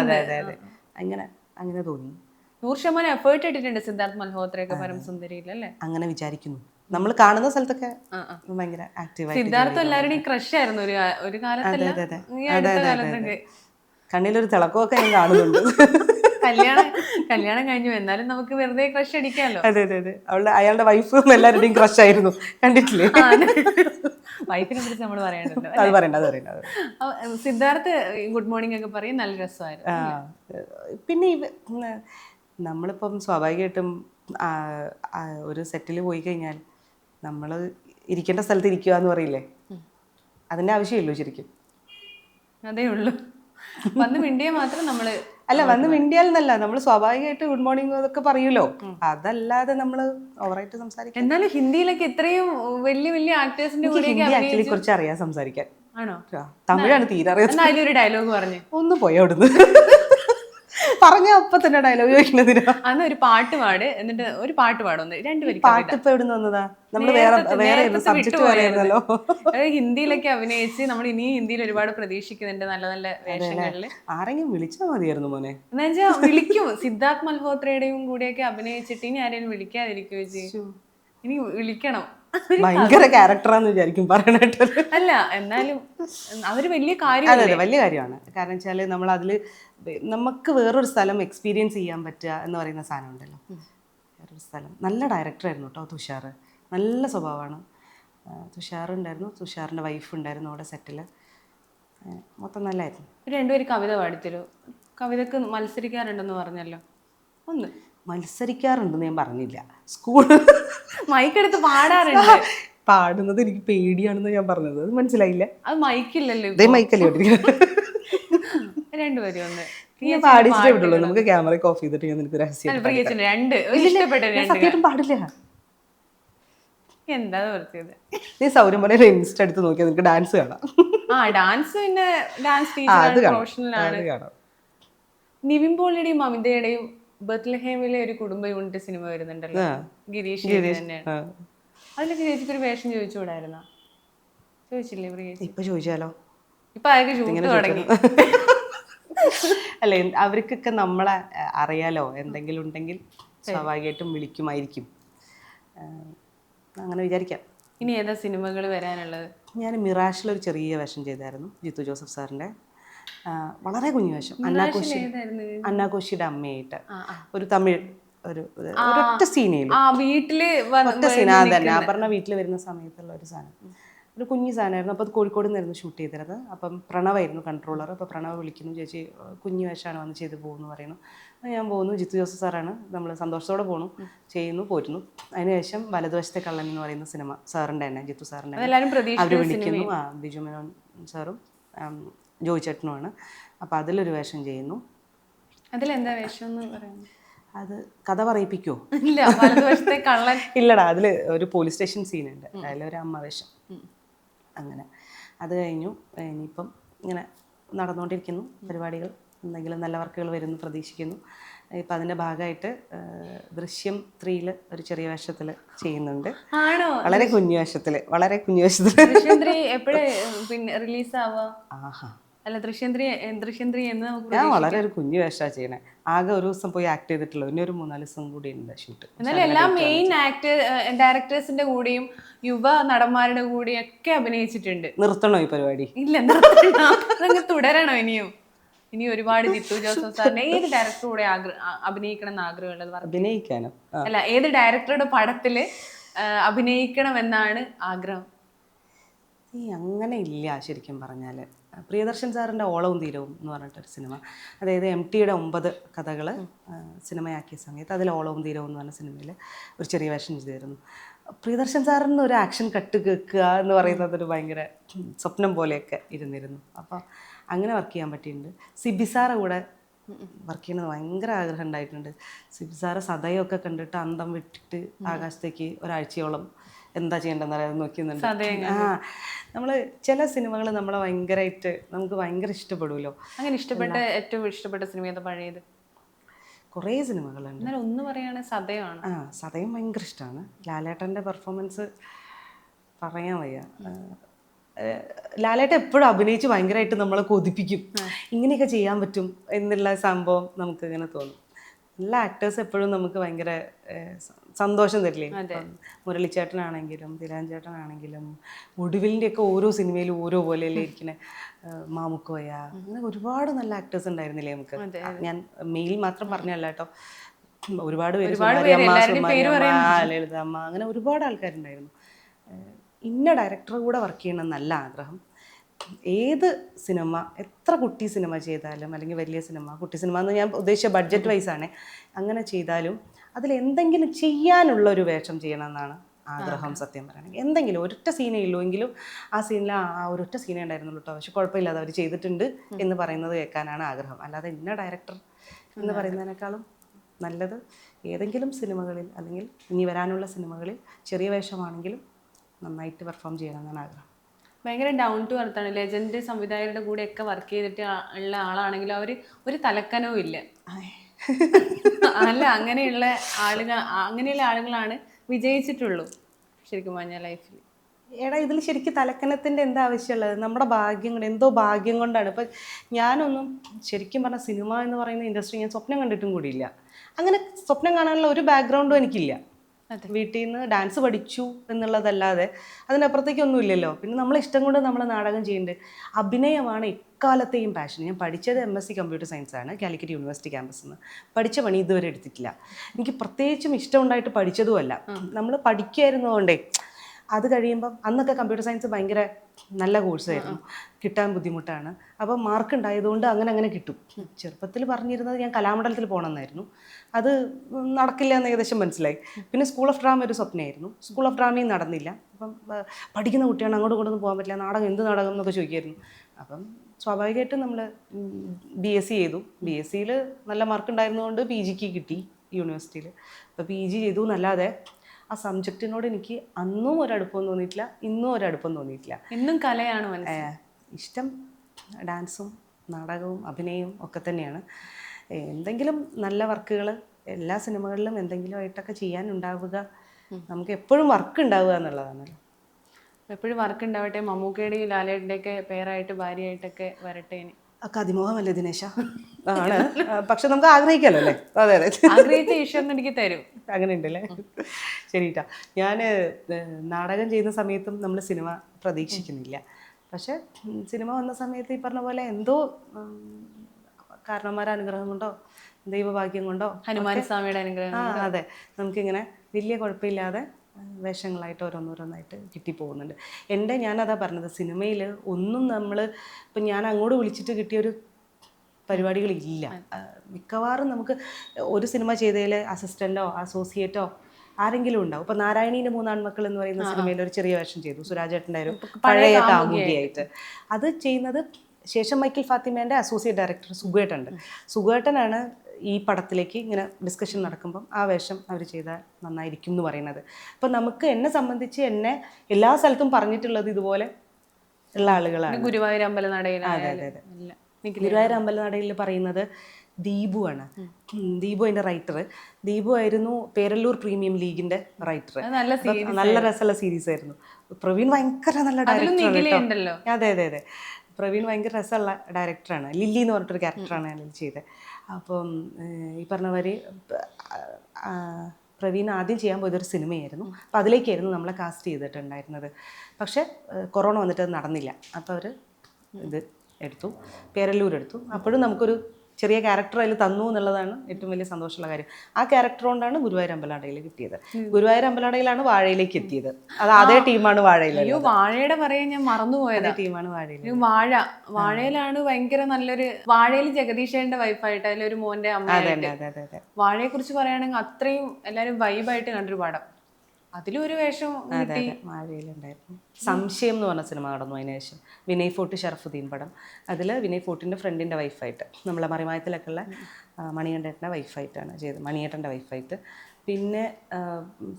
അതെ, അതെ അതെ അങ്ങനെ അങ്ങനെ തോന്നി. നൂറ് ശതമാനം എഫേർട്ട് ഇട്ടിട്ടുണ്ട് സിദ്ധാർത്ഥ് മൽഹോത്രയൊക്കെ പരമസുന്ദരിയിൽ അല്ലേ? അങ്ങനെ വിചാരിക്കുന്നു. നമ്മൾ കാണുന്ന സ്ഥലത്തൊക്കെ. ഭയങ്കര സിദ്ധാർത്ഥ എല്ലാവരുടെയും ക്രഷ് ആയിരുന്നു ഒരു ഒരു കാലത്ത് കണ്ണിലൊരു തിളക്കമൊക്കെ ഞാൻ കാണുന്നുണ്ട്. കല്യാണം കല്യാണം കഴിഞ്ഞു. എന്നാലും നമുക്ക് വെറുതെ ക്രഷ് അടിക്കാമല്ലോ അതെ അതെ അതെ. അവളുടെ അയാളുടെ വൈഫും എല്ലാവരുടെയും ക്രഷ് ആയിരുന്നു. കണ്ടിട്ടില്ലേ? വൈഫിനെ കുറിച്ച് നമ്മൾ പറയണ്ടല്ലോ അത് പറയണ്ട അത് പറയണ്ട സിദ്ധാർത്ഥ് ഗുഡ് മോർണിംഗ് ഒക്കെ പറയും നല്ല രസമായിരുന്നു പിന്നെ നമ്മളിപ്പം സ്വാഭാവികമായിട്ടും ഒരു സെറ്റിൽ പോയി കഴിഞ്ഞാൽ നമ്മൾ ഇരിക്കേണ്ട സ്ഥലത്ത് ഇരിക്കുക എന്ന് പറയില്ലേ? അതിന്റെ ആവശ്യമില്ലല്ലോ ശരിക്കും. അതേ ഉള്ളൂ. വന്ന് മിണ്ടിയെ മാത്രം നമ്മൾ അല്ല വന്ന് മിണ്ടിയാൽ എന്നല്ല നമ്മൾ സ്വാഭാവികമായിട്ട് ഗുഡ് മോർണിംഗ് അതൊക്കെ പറയൂലോ. അതല്ലാതെ നമ്മൾ ഓവറായിട്ട് സംസാരിക്കാം എന്നാലും ഹിന്ദിയിലൊക്കെ ഇത്രയും വലിയ വലിയ ആക്ടേഴ്സിന്റെ കുറിച്ച് അറിയാൻ ഹിന്ദി ആക്ച്വലി കുറച്ച് അറിയാം സംസാരിക്കാൻ. ആണോ? തമിഴാണ് തീരെ അറിയാം ഡയലോഗ് പറഞ്ഞു. ഒന്ന് പോയി അവിടുന്ന്. പറഞ്ഞ അപ്പൊ തന്നെ ഡയലോഗ് ചോദിക്കുന്നതിനാ? അന്ന് ഒരു പാട്ട് പാട് എന്നിട്ട് ഒരു പാട്ട് പാടുന്നു. രണ്ടുപേരും പാട്ട് ഇപ്പൊ എവിടെ വന്നതാ? നമ്മൾ വേറെ വേറെ സബ്ജക്ട് വേറെ ആയിരുന്നല്ലോ ഹിന്ദിയിലൊക്കെ അഭിനയിച്ച് നമ്മൾ ഇനിയും ഹിന്ദിയിൽ ഒരുപാട് പ്രതീക്ഷിക്കുന്നുണ്ട് നല്ല നല്ല വേഷങ്ങളിൽ ആരെങ്കിലും വിളിച്ചാൽ മതിയായിരുന്നു മോനെ. എന്ന് വെച്ചാൽ വിളിക്കും. സിദ്ധാർത്ഥ് മൽഹോത്രയുടെയും കൂടെയൊക്കെ അഭിനയിച്ചിട്ട് ഇനി ആരെയും വിളിക്കാതിരിക്കുകയോ ചെയ്യും ഇനി വിളിക്കണം. ഭയങ്കര ക്യാരക്ടറാന്ന് വിചാരിക്കും പറയണായിട്ട് അല്ല എന്നാലും അവർ വലിയ അതെ അതെ വലിയ കാര്യമാണ്. കാരണം വെച്ചാൽ നമ്മൾ അതിൽ നമുക്ക് വേറൊരു സ്ഥലം എക്സ്പീരിയൻസ് ചെയ്യാൻ പറ്റുക എന്ന് പറയുന്ന സാധനം ഉണ്ടല്ലോ വേറൊരു സ്ഥലം. നല്ല ഡയറക്ടറായിരുന്നു കേട്ടോ തുഷാർ നല്ല സ്വഭാവമാണ്. തുഷാറുണ്ടായിരുന്നു തുഷാർ ഉണ്ടായിരുന്നു. തുഷാറിന്റെ വൈഫ് ഉണ്ടായിരുന്നു അവിടെ സെറ്റിൽ മൊത്തം നല്ലായിരുന്നു. രണ്ടുപേര് കവിത പാടിത്തരൂ. കവിതക്ക് മത്സരിക്കാറുണ്ടെന്ന് പറഞ്ഞല്ലോ. ഒന്ന്. മത്സരിക്കാറുണ്ടെന്ന് ഞാൻ പറഞ്ഞില്ല. സ്കൂൾ മൈക്കെടുത്ത് പാടാറുണ്ട്. പാടുന്നത് എനിക്ക് പേടിയാണെന്ന് ഞാൻ പറഞ്ഞത്. അത് മനസ്സിലായില്ല. അത് മൈക്കില്ലല്ലോ ഇതേ മൈക്കല്ലേ. രണ്ടുപേരും ഒന്ന് ഞാൻ പാടിച്ചിട്ടേ വിടുള്ളൂ. നമുക്ക് ക്യാമറ ഓഫ് ചെയ്തിട്ട് ഞാൻ നിനക്ക് രഹസ്യം രണ്ട്. സത്യമായിട്ടും പാടില്ല. എന്താ നിർത്തിയത് നീ സൗരം പോലെ ഇൻസ്റ്റ എടുത്ത് നോക്കിയാൽ നിനക്ക് ഡാൻസ് കാണാം. ആ ഡാൻസ് പിന്നെ ഡാൻസ് ടീച്ചർ കാണാം. നിവിൻ പോളിയുടെയും അമിതയുടെയും ബത്ലഹേമിലെ ഒരു കുടുംബ യൂണിറ്റ് സിനിമ വരുന്നുണ്ടല്ലോ. ഗിരീഷ് തന്നെയാണ്. അതിലൊക്കെ ചേച്ചിക്ക് ഒരു വേഷം ചോദിച്ചുകൂടായിരുന്നോ? ചോദിച്ചില്ലേ പ്രിയ ഇപ്പൊ ചോദിച്ചാലോ? ഇപ്പൊ ആകെ തുടങ്ങി. അല്ല അവർക്കൊക്കെ നമ്മളെ അറിയാലോ? എന്തെങ്കിലും ഉണ്ടെങ്കിൽ സ്വാഭാവികമായിട്ടും വിളിക്കുമായിരിക്കും. അങ്ങനെ വിചാരിക്കാം. ഇനി ഏതാ സിനിമകൾ വരാനുള്ളത്? ഞാൻ മിറാഷിൽ ഒരു ചെറിയ വേഷം ചെയ്തായിരുന്നു ജിത്തു ജോസഫ് സാറിന്റെ. വളരെ കുഞ്ഞു വേഷം അന്നാകോശി അന്നാകോശിയുടെ അമ്മയായിട്ട്. ഒരു തമിഴ് ഒരു ഒരു- ഒരൊറ്റ സീനയിൽ ആ വീട്ടിൽ ഒറ്റ സീന തന്നെ. അപർണ വീട്ടിൽ വരുന്ന സമയത്തുള്ള ഒരു സാധനം. ഒരു കുഞ്ഞു സാധനമായിരുന്നു. അപ്പോൾ അത് കോഴിക്കോട് നിന്നായിരുന്നു ഷൂട്ട് ചെയ്തിരുന്നത്. അപ്പം പ്രണവായിരുന്നു കൺട്രോളർ അപ്പോൾ പ്രണവ് വിളിക്കുന്നു ചേച്ചി കുഞ്ഞു വേഷമാണ് വന്ന് ചെയ്ത് പോകുന്നു പറയുന്നു. ഞാൻ പോകുന്നു. ജിത്തു ജോസഫ് സാറാണ്. നമ്മൾ സന്തോഷത്തോടെ പോണു. ചെയ്യുന്നു പോരുന്നു അതിനുശേഷം വലതുവശത്തെ കള്ളൻ എന്ന് പറയുന്ന സിനിമ സാറിന്റെ തന്നെ ജിത്തു സാറിന്റെ അവർ വിളിക്കുന്നു. ആ ബിജു മേനോൻ സാറും ആം, ജോയി ചേട്ടനുമാണ് അപ്പോൾ അതിലൊരു വേഷം ചെയ്യുന്നു. അതിലെന്താ വേഷം എന്ന് പറയുന്നത്? അത് കഥ പറയിപ്പിക്കോ ഇല്ല വലതുവശത്തെ കള്ളൻ. ഇല്ലടാ അതിൽ ഒരു പോലീസ് സ്റ്റേഷൻ സീനുണ്ട്. അതിലൊരു അമ്മ വേഷം. അങ്ങനെ. അത് കഴിഞ്ഞു. ഇനിയിപ്പം ഇങ്ങനെ നടന്നുകൊണ്ടിരിക്കുന്നു. പരിപാടികൾ എന്തെങ്കിലും നല്ല വർക്കുകൾ വരുന്നു പ്രതീക്ഷിക്കുന്നു. ഇപ്പം അതിന്റെ ഭാഗമായിട്ട് ദൃശ്യം ത്രീയിൽ ഒരു ചെറിയ വേഷത്തിൽ ചെയ്യുന്നുണ്ട്. ആണോ? വളരെ കുഞ്ഞു വേഷത്തിൽ വളരെ കുഞ്ഞു വേഷത്തിൽ പിന്നെ റിലീസ് ആവാ ആഹാ. അല്ല ദൃശ്യന്ത്രി ദൃശ്യന്ത്രി എന്ന് ഞാൻ വളരെ ഒരു കുഞ്ഞു വേഷമാണ് ചെയ്യണേ. ആകെ ഒരു ദിവസം പോയി ആക്ട് ചെയ്തിട്ടുള്ളൂ. പിന്നെ ഒരു മൂന്നാൽ ദിവസം കൂടി ഉണ്ട് ഷൂട്ട് എന്നാലും എല്ലാ മെയിൻ ആക്ട് ഡയറക്ടേഴ്സിന്റെ കൂടെയും യുവ നടന്മാരുടെ കൂടെയും ഒക്കെ അഭിനയിച്ചിട്ടുണ്ട്. നിർത്തണോ ഈ പരിപാടി? ഇല്ല നിർത്തണ്ട. അതങ്ങ് തുടരണോ ഇനിയും. ഇനി ഒരുപാട് ജിത്തു ജോസഫ് സാറിന്റെ ഏത് ഡയറക്ടർ കൂടെ അഭിനയിക്കണം എന്ന് ആഗ്രഹമുള്ളത് അഭിനയിക്കാനോ? അല്ല ഏത് ഡയറക്ടറുടെ പടത്തിൽ അഭിനയിക്കണം എന്നാണ് ആഗ്രഹം? ഈ അങ്ങനെ ഇല്ല ശരിക്കും പറഞ്ഞാൽ പ്രിയദർശൻ സാറിന്റെ ഓളവും തീരവും എന്ന് പറഞ്ഞിട്ടൊരു സിനിമ. അതായത് എം ടിയുടെ ഒമ്പത് കഥകൾ സിനിമയാക്കിയ സമയത്ത് അതിൽ ഓളവും തീരവും എന്ന് പറഞ്ഞ സിനിമയിൽ ഒരു ചെറിയ വേഷം ചെയ്തിരുന്നു. പ്രിയദർശൻ സാറിന് ഒരു ആക്ഷൻ കട്ട് കേൾക്കുക എന്ന് പറയുന്നത് ഒരു ഭയങ്കര സ്വപ്നം പോലെയൊക്കെ ഇരുന്നിരുന്നു. അപ്പോൾ അങ്ങനെ വർക്ക് ചെയ്യാൻ പറ്റിയിട്ടുണ്ട്. സിബി സാറെ കൂടെ വർക്ക് ചെയ്യണത് ഭയങ്കര ആഗ്രഹം ഉണ്ടായിട്ടുണ്ട്. സിബി സാറ് സദയമൊക്കെ കണ്ടിട്ട് അന്തം വിട്ടിട്ട് ആകാശത്തേക്ക് ഒരാഴ്ചയോളം എന്താ ചെയ്യേണ്ടതെന്ന് അറിയാതെ നോക്കിയുന്നുണ്ട്. ആ നമ്മൾ ചില സിനിമകൾ നമ്മളെ ഭയങ്കരമായിട്ട് നമുക്ക് ഭയങ്കര ഇഷ്ടപ്പെടുമല്ലോ അങ്ങനെ ഇഷ്ടപ്പെട്ട ഏറ്റവും ഇഷ്ടപ്പെട്ട സിനിമ ഏതാ? പഴയത്? കുറേ സിനിമകളുണ്ട്. എന്നാൽ ഒന്ന് പറയുകയാണെങ്കിൽ സതയമാണ് ആ സതയം ഭയങ്കര ഇഷ്ടമാണ് ലാലേട്ടന്റെ പെർഫോമൻസ് പറയാൻ വയ്യ. ലാലേട്ട എപ്പോഴും അഭിനയിച്ച് ഭയങ്കരമായിട്ട് നമ്മളെ കൊതിപ്പിക്കും. ഇങ്ങനെയൊക്കെ ചെയ്യാൻ പറ്റും എന്നുള്ള സംഭവം നമുക്ക് ഇങ്ങനെ തോന്നും. എല്ലാ ആക്ടേഴ്സ് എപ്പോഴും നമുക്ക് ഭയങ്കര സന്തോഷം തരില്ലേ? മുരളിച്ചേട്ടനാണെങ്കിലും തിരാഞ്ചേട്ടനാണെങ്കിലും ഒടുവിലിന്റെയൊക്കെ ഓരോ സിനിമയിലും ഓരോ പോലെയല്ലേ ഇരിക്കണേ. മാമുക്കോയ അങ്ങനെ ഒരുപാട് നല്ല ആക്ടേഴ്സ് ഉണ്ടായിരുന്നില്ലേ നമുക്ക്? ഞാൻ മെയിൽ മാത്രം പറഞ്ഞല്ല കേട്ടോ. ഒരുപാട് പേര് ലളിതമ്മ അങ്ങനെ ഒരുപാട് ആൾക്കാരുണ്ടായിരുന്നു. ഇന്ന ഡയറക്ടറെ കൂടെ വർക്ക് ചെയ്യണം നല്ല ആഗ്രഹം. ഏത് സിനിമ എത്ര കുട്ടി സിനിമ ചെയ്താലും അല്ലെങ്കിൽ വലിയ സിനിമ കുട്ടി സിനിമ എന്ന് ഞാൻ ഉദ്ദേശിച്ച ബഡ്ജറ്റ് വൈസ് ആണ് അങ്ങനെ ചെയ്താലും അതിൽ എന്തെങ്കിലും ചെയ്യാനുള്ള ഒരു വേഷം ചെയ്യണം എന്നാണ് ആഗ്രഹം സത്യം പറയുകയാണെങ്കിൽ എന്തെങ്കിലും ഒരൊറ്റ സീനേ ഉള്ളൂ എങ്കിലും ആ സീനിൽ ആ ഒരൊറ്റ സീനേ ഉണ്ടായിരുന്നുള്ളൂ കേട്ടോ പക്ഷെ കുഴപ്പമില്ലാതെ അവർ ചെയ്തിട്ടുണ്ട് എന്ന് പറയുന്നത് കേൾക്കാനാണ് ആഗ്രഹം. അല്ലാതെ ഇന്ന ഡയറക്ടർ എന്ന് പറയുന്നതിനേക്കാളും നല്ലത് ഏതെങ്കിലും സിനിമകളിൽ അല്ലെങ്കിൽ ഇനി വരാനുള്ള സിനിമകളിൽ ചെറിയ വേഷമാണെങ്കിലും നന്നായിട്ട് പെർഫോം ചെയ്യണമെന്നാണ് ആഗ്രഹം. ഭയങ്കര ഡൗൺ ടു എർത്താണ് ലെജൻഡ് സംവിധായകരുടെ കൂടെ ഒക്കെ വർക്ക് ചെയ്തിട്ട് ഉള്ള ആളാണെങ്കിലും അവർ ഒരു തലക്കനവും ഇല്ല. അല്ല അങ്ങനെയുള്ള ആളുകൾ അങ്ങനെയുള്ള ആളുകളാണ് വിജയിച്ചിട്ടുള്ളൂ ശരിക്കും പറഞ്ഞ ലൈഫിൽ എടാ ഇതിൽ ശരിക്കും തലക്കനത്തിന്റെ എന്താ ആവശ്യമുള്ളത്? നമ്മുടെ ഭാഗ്യം കൊണ്ട് എന്തോ ഭാഗ്യം കൊണ്ടാണ്. ഇപ്പം ഞാനൊന്നും ശരിക്കും പറഞ്ഞ സിനിമ എന്ന് പറയുന്ന ഇൻഡസ്ട്രി ഞാൻ സ്വപ്നം കണ്ടിട്ടും കൂടിയില്ല. അങ്ങനെ സ്വപ്നം കാണാനുള്ള ഒരു ബാക്ക്ഗ്രൗണ്ടും എനിക്കില്ല. വീട്ടിൽ നിന്ന് ഡാൻസ് പഠിച്ചു എന്നുള്ളതല്ലാതെ അതിനപ്പുറത്തേക്കൊന്നും ഇല്ലല്ലോ പിന്നെ നമ്മൾ ഇഷ്ടം കൊണ്ട് നമ്മൾ നാടകം ചെയ്യുന്നുണ്ട്. അഭിനയമാണ് എക്കാലത്തെയും പാഷൻ ഞാൻ പഠിച്ചത് M S C computer science ആണ് കാലിക്കറ്റ് യൂണിവേഴ്സിറ്റി ക്യാമ്പസിൽ നിന്ന് പഠിച്ച പണി ഇതുവരെ എടുത്തിട്ടില്ല. എനിക്ക് പ്രത്യേകിച്ചും ഇഷ്ടമുണ്ടായിട്ട് പഠിച്ചതുമല്ല. നമ്മൾ പഠിക്കായിരുന്നതുകൊണ്ടേ അത് കഴിയുമ്പം അന്നൊക്കെ കമ്പ്യൂട്ടർ സയൻസ് ഭയങ്കര നല്ല കോഴ്സായിരുന്നു കിട്ടാൻ ബുദ്ധിമുട്ടാണ്. അപ്പം മാർക്ക് ഉണ്ടായതുകൊണ്ട് അങ്ങനെ അങ്ങനെ കിട്ടും. ചെറുപ്പത്തിൽ പറഞ്ഞിരുന്നത് ഞാൻ കലാമണ്ഡലത്തിൽ പോകണമെന്നായിരുന്നു അത് നടക്കില്ല എന്ന് ഏകദേശം മനസ്സിലായി. പിന്നെ സ്കൂൾ ഓഫ് ഡ്രാമ ഒരു സ്വപ്നമായിരുന്നു സ്കൂൾ ഓഫ് ഡ്രാമയും നടന്നില്ല. അപ്പം പഠിക്കുന്ന കുട്ടിയാണ് അങ്ങോട്ടും ഇങ്ങോട്ടൊന്നും പോകാൻ പറ്റില്ല. നാടകം എന്ത് നാടകം എന്നൊക്കെ ചോദിക്കുമായിരുന്നു അപ്പം സ്വാഭാവികമായിട്ടും നമ്മൾ ബി എസ് സി ചെയ്തു. ബി എസ് സിയിൽ നല്ല മാർക്ക് ഉണ്ടായിരുന്നതുകൊണ്ട് പി ജിക്ക് കിട്ടി യൂണിവേഴ്സിറ്റിയിൽ അപ്പോൾ പി ജി ചെയ്തു. എന്നല്ലാതെ ആ സബ്ജക്റ്റിനോട് എനിക്ക് അന്നും ഒരടുപ്പം തോന്നിയിട്ടില്ല ഇന്നും ഒരടുപ്പം തോന്നിയിട്ടില്ല. ഇന്നും കലയാണ് ഇഷ്ടം ഡാൻസും നാടകവും അഭിനയവും ഒക്കെ തന്നെയാണ്. എന്തെങ്കിലും നല്ല വർക്കുകൾ എല്ലാ സിനിമകളിലും എന്തെങ്കിലും ആയിട്ടൊക്കെ ചെയ്യാനുണ്ടാവുക. നമുക്ക് എപ്പോഴും വർക്ക് ഉണ്ടാവുക എന്നുള്ളതാണല്ലോ എപ്പോഴും വർക്ക് ഉണ്ടാവട്ടെ. മമ്മൂക്കയുടെയും ലാലേട്ടന്റെയൊക്കെ പേരായിട്ട് ഭാര്യയായിട്ടൊക്കെ വരട്ടെ ഇനി. അതിമോഹമല്ലേ ദിനേശ? ആണ്. പക്ഷെ നമുക്ക് ആഗ്രഹിക്കാമല്ലോ അല്ലേ? അതെ അതെ. ആഗ്രഹിച്ച ഈശ്വരൻ എനിക്ക് തരും. അങ്ങനെ ഉണ്ടല്ലേ ശരിട്ടാ ഞാൻ നാടകം ചെയ്യുന്ന സമയത്തും നമ്മൾ സിനിമ പ്രതീക്ഷിക്കുന്നില്ല. പക്ഷെ സിനിമ വന്ന സമയത്ത് ഈ പറഞ്ഞ പോലെ എന്തോ കാരണന്മാരുടെ അനുഗ്രഹം കൊണ്ടോ ദൈവഭാഗ്യം കൊണ്ടോ ഹനുമാൻ സ്വാമിയുടെ അനുഗ്രഹം അതെ. നമുക്കിങ്ങനെ വലിയ കുഴപ്പമില്ലാതെ വേഷങ്ങളായിട്ട് ഓരോന്നോരോന്നായിട്ട് കിട്ടിപ്പോകുന്നുണ്ട്. എന്റെ ഞാനതാ പറഞ്ഞത് സിനിമയിൽ ഒന്നും നമ്മൾ ഇപ്പം ഞാൻ അങ്ങോട്ട് വിളിച്ചിട്ട് കിട്ടിയൊരു പരിപാടികളില്ല. മിക്കവാറും നമുക്ക് ഒരു സിനിമ ചെയ്തതിൽ അസിസ്റ്റന്റോ അസോസിയേറ്റോ ആരെങ്കിലും ഉണ്ടാവും. ഇപ്പൊ നാരായണീന്റെ മൂന്നാൺമക്കൾ എന്ന് പറയുന്ന സിനിമയിൽ ഒരു ചെറിയ വേഷം ചെയ്തു സുരാജേട്ടന്റെ ഒരു പഴയ കാമുകിയായിട്ട്. അത് ചെയ്യുന്നത് ശേഷം മൈക്കിൾ ഫാത്തിമേന്റെ അസോസിയേറ്റ് ഡയറക്ടർ സുഗേട്ടുണ്ട് സുഗേട്ടനാണ് ഈ പടത്തിലേക്ക് ഇങ്ങനെ ഡിസ്കഷൻ നടക്കുമ്പം ആ വേഷം അവർ ചെയ്താൽ നന്നായിരിക്കും എന്ന് പറയുന്നത്. അപ്പം നമുക്ക് എന്നെ സംബന്ധിച്ച് എന്നെ എല്ലാ സ്ഥലത്തും പറഞ്ഞിട്ടുള്ളത് ഇതുപോലെ ഉള്ള ആളുകളാണ്. ഗുരുവായൂർ അമ്പലനടയിൽ അതെ, അതെ. അതെ. ഗുരുവായൂർ അമ്പലനടയിൽ പറയുന്നത് ദീപു ആണ്. ദീപു അതിന്റെ റൈറ്റർ ദീപു ആയിരുന്നു പേരല്ലൂർ പ്രീമിയം ലീഗിന്റെ റൈറ്റർ നല്ല രസമുള്ള സീരീസ് ആയിരുന്നു. പ്രവീൺ ഭയങ്കര നല്ല ഡയറക്ടർ അതെ അതെ അതെ. പ്രവീൺ ഭയങ്കര രസമുള്ള ഡയറക്ടറാണ് ലില്ലി എന്ന് പറഞ്ഞിട്ടൊരു ക്യാരക്ടറാണ് ചെയ്തത്. അപ്പം ഈ പറഞ്ഞ വരെ പ്രവീൺ ആദ്യം ചെയ്യാൻ പോയതൊരു സിനിമയായിരുന്നു. അപ്പം അതിലേക്കായിരുന്നു നമ്മളെ കാസ്റ്റ് ചെയ്തിട്ടുണ്ടായിരുന്നത്. പക്ഷേ കൊറോണ വന്നിട്ട് അത് നടന്നില്ല. അപ്പോൾ അവർ ഇത് എടുത്തു പേരല്ലൂർ എടുത്തു. അപ്പോഴും നമുക്കൊരു ചെറിയ ക്യാരക്ടർ അതിൽ തന്നു എന്നുള്ളതാണ് ഏറ്റവും വലിയ സന്തോഷമുള്ള കാര്യം. ആ ക്യാരക്ടർ കൊണ്ടാണ് ഗുരുവായൂർ അമ്പലാടയിൽ കിട്ടിയത്. ഗുരുവായൂർ അമ്പലാടയിലാണ് വാഴയിലേക്ക് എത്തിയത്. അത് അതേ ടീമാണ് വാഴയിൽ അയ്യോ വാഴയുടെ പറയാൻ ഞാൻ മറന്നുപോയത്. ടീമാണ് വാഴയിൽ വാഴ. വാഴയിലാണ് ഭയങ്കര നല്ലൊരു വാഴയിൽ ജഗദീഷേന്റെ വൈഫായിട്ട് അതിലൊരു മോന്റെ അമ്മ വാഴയെ കുറിച്ച് പറയുകയാണെങ്കിൽ അത്രയും എല്ലാരും വൈബായിട്ട് കണ്ടൊരു പടം. അതിലും ഒരു വേഷം അതെ വാഴയിലുണ്ടായിരുന്നു സംശയം എന്ന് പറഞ്ഞ സിനിമ നടന്നു അതിന് ശേഷം. വിനയ് ഫോർട്ട് ഷറഫുദ്ദീൻ പടം. അതിൽ വിനയ് ഫോർട്ടിന്റെ ഫ്രണ്ടിന്റെ വൈഫായിട്ട് നമ്മളെ മറിമായത്തിലൊക്കെ ഉള്ള മണികണ്ഠേട്ടന്റെ വൈഫായിട്ടാണ് ചെയ്തത് മണിയേട്ടന്റെ വൈഫായിട്ട് പിന്നെ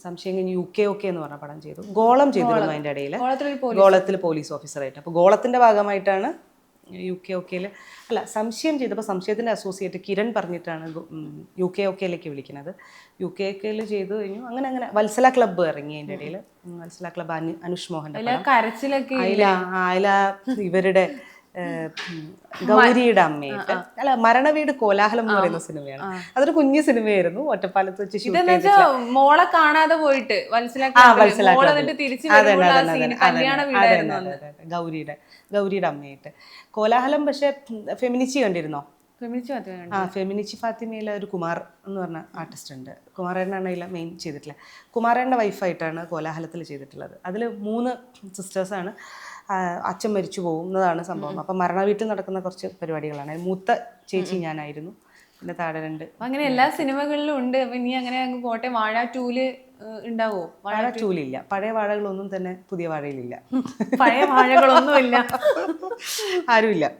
സംശയം കഴിഞ്ഞ് യു കെ ഒക്കെ എന്ന് പറഞ്ഞ പടം ചെയ്തു. ഗോളം ചെയ്തിരുന്നു അതിന്റെ ഇടയിൽ ഗോളത്തിൽ പോലീസ് ഓഫീസറായിട്ട്. അപ്പോൾ ഗോളത്തിന്റെ ഭാഗമായിട്ടാണ് യു കെ ഒക്കെയിൽ അല്ല സംശയം ചെയ്തപ്പോൾ സംശയത്തിന്റെ അസോസിയേറ്റ് കിരൺ പറഞ്ഞിട്ടാണ് യു കെ ഒക്കെയിലേക്ക് വിളിക്കുന്നത്. യു കെ ഒക്കെയിൽ ചെയ്തു കഴിഞ്ഞു. അങ്ങനെ അങ്ങനെ വത്സല ക്ലബ്ബ് ഇറങ്ങി അതിന്റെ ഇടയിൽ വത്സല ക്ലബ്ബ് അനു അനുഷ് അതില അതില ഇവരുടെ ഗൗരിയുടെ അമ്മയായിട്ട് അല്ല മരണവീട് കോലാഹലം എന്ന് പറയുന്ന സിനിമയാണ്. അതൊരു കുഞ്ഞു സിനിമയായിരുന്നു. ഒറ്റപ്പാലത്ത് വെച്ച് മോളെ കാണാതെ പോയിട്ട് ഗൗരിയുടെ ഗൗരിയുടെ അമ്മയായിട്ട്. കോലാഹലം പക്ഷെ ഫെമിനിച്ചി കണ്ടിരുന്നോ? ആ ഫെമിനിച്ചി ഫാത്തിമയിലെ ഒരു കുമാർ എന്ന് പറഞ്ഞ ആർട്ടിസ്റ്റ് ഉണ്ട്. കുമാരേണ്ണാണ് അതിൽ മെയിൻ ചെയ്തിട്ടുള്ളത്. കുമാരേണ്ണ വൈഫായിട്ടാണ് കോലാഹലത്തിൽ ചെയ്തിട്ടുള്ളത്. അതിൽ മൂന്ന് സിസ്റ്റേഴ്സാണ് അച്ഛൻ മരിച്ചു പോകുന്നതാണ് സംഭവം. അപ്പം മരണ വീട്ടിൽ നടക്കുന്ന കുറച്ച് പരിപാടികളാണ്. മൂത്ത ചേച്ചി ഞാനായിരുന്നു. പിന്നെ താഴെ രണ്ട്. അങ്ങനെ എല്ലാ സിനിമകളിലും ഉണ്ട്. ഇനി അങ്ങനെ അങ്ങ് പോട്ടെ. വാഴ ടൂൽ ഉണ്ടാവോ? വാഴ ടൂലില്ല. പഴയ വാഴകളൊന്നും തന്നെ പുതിയ വാഴയിലില്ല. പഴയ വാഴകളൊന്നുമില്ല. ആരുമില്ല.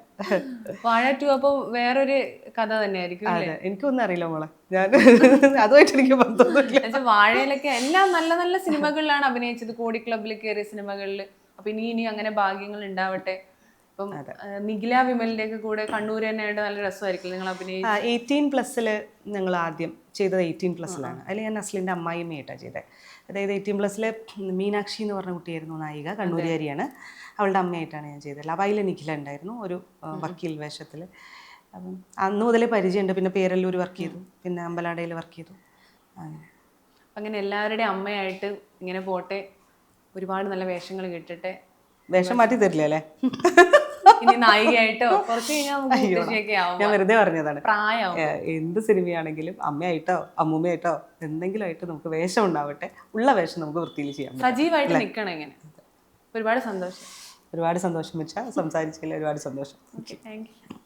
വാഴ ടു അപ്പൊ വേറൊരു കഥ തന്നെയായിരിക്കും അതെ. എനിക്കൊന്നും അറിയില്ല മോളെ. ഞാൻ അതുമായിട്ട് എനിക്ക് ബന്ധമൊന്നുമില്ല. വാഴയിലൊക്കെ എല്ലാം നല്ല നല്ല സിനിമകളിലാണ് അഭിനയിച്ചത്. കോടി ക്ലബിൽ കയറിയ സിനിമകളിൽ അപ്പൊ ഇനി ഇനി അങ്ങനെ ഭാഗ്യങ്ങൾ ഉണ്ടാവട്ടെ ഇപ്പം നിഖില വിമലിന്റെ ഒക്കെ കൂടെ കണ്ണൂർ തന്നെ ആയിട്ട് നല്ല രസമായിരിക്കും നിങ്ങൾ അഭിനയിച്ചു. എയ്റ്റീൻ പ്ലസ്സിൽ ഞങ്ങൾ ആദ്യം ചെയ്തത് എയ്റ്റീൻ പ്ലസ്സിലാണ് അതിൽ ഞാൻ നസ്ലിന്റെ അമ്മായിമ്മയായിട്ടാണ് ചെയ്തത് അതായത് എയ്റ്റീൻ പ്ലസ്സിൽ മീനാക്ഷി എന്ന് പറഞ്ഞ കുട്ടിയായിരുന്നു നായിക കണ്ണൂരുകാരിയാണ്. അവളുടെ അമ്മയായിട്ടാണ് ഞാൻ ചെയ്തത്. അതിൽ നിഖില ഉണ്ടായിരുന്നു ഒരു വക്കീൽ വേഷത്തിൽ അപ്പം അന്ന് മുതലേ പരിചയമുണ്ട്. പിന്നെ പേരല്ലൂർ വർക്ക് ചെയ്തു. പിന്നെ അമ്പലാടയിൽ വർക്ക് ചെയ്തു. അങ്ങനെ. അങ്ങനെ എല്ലാവരുടെയും അമ്മയായിട്ട് ഇങ്ങനെ പോട്ടെ. ഒരുപാട് നല്ല വേഷങ്ങൾ കിട്ടട്ടെ വേഷം മാറ്റി തരില്ല അല്ലേ? ഇനി നായികയായിട്ടോ? കുറച്ച് കഴിഞ്ഞാൽ ഞാൻ വെറുതെ പറഞ്ഞതാണ്. പ്രായം എന്ത് സിനിമയാണെങ്കിലും അമ്മയായിട്ടോ അമ്മൂമ്മയായിട്ടോ എന്തെങ്കിലും ആയിട്ട് നമുക്ക് വേഷം ഉണ്ടാവട്ടെ. ഉള്ള വേഷം നമുക്ക് വൃത്തിയിൽ ചെയ്യാം സജീവമായിട്ട് നിൽക്കണം ഇങ്ങനെ? ഒരുപാട് സന്തോഷം. ഒരുപാട് സന്തോഷം വെച്ചാൽ സംസാരിച്ചതിൽ ഒരുപാട് സന്തോഷം. Thank you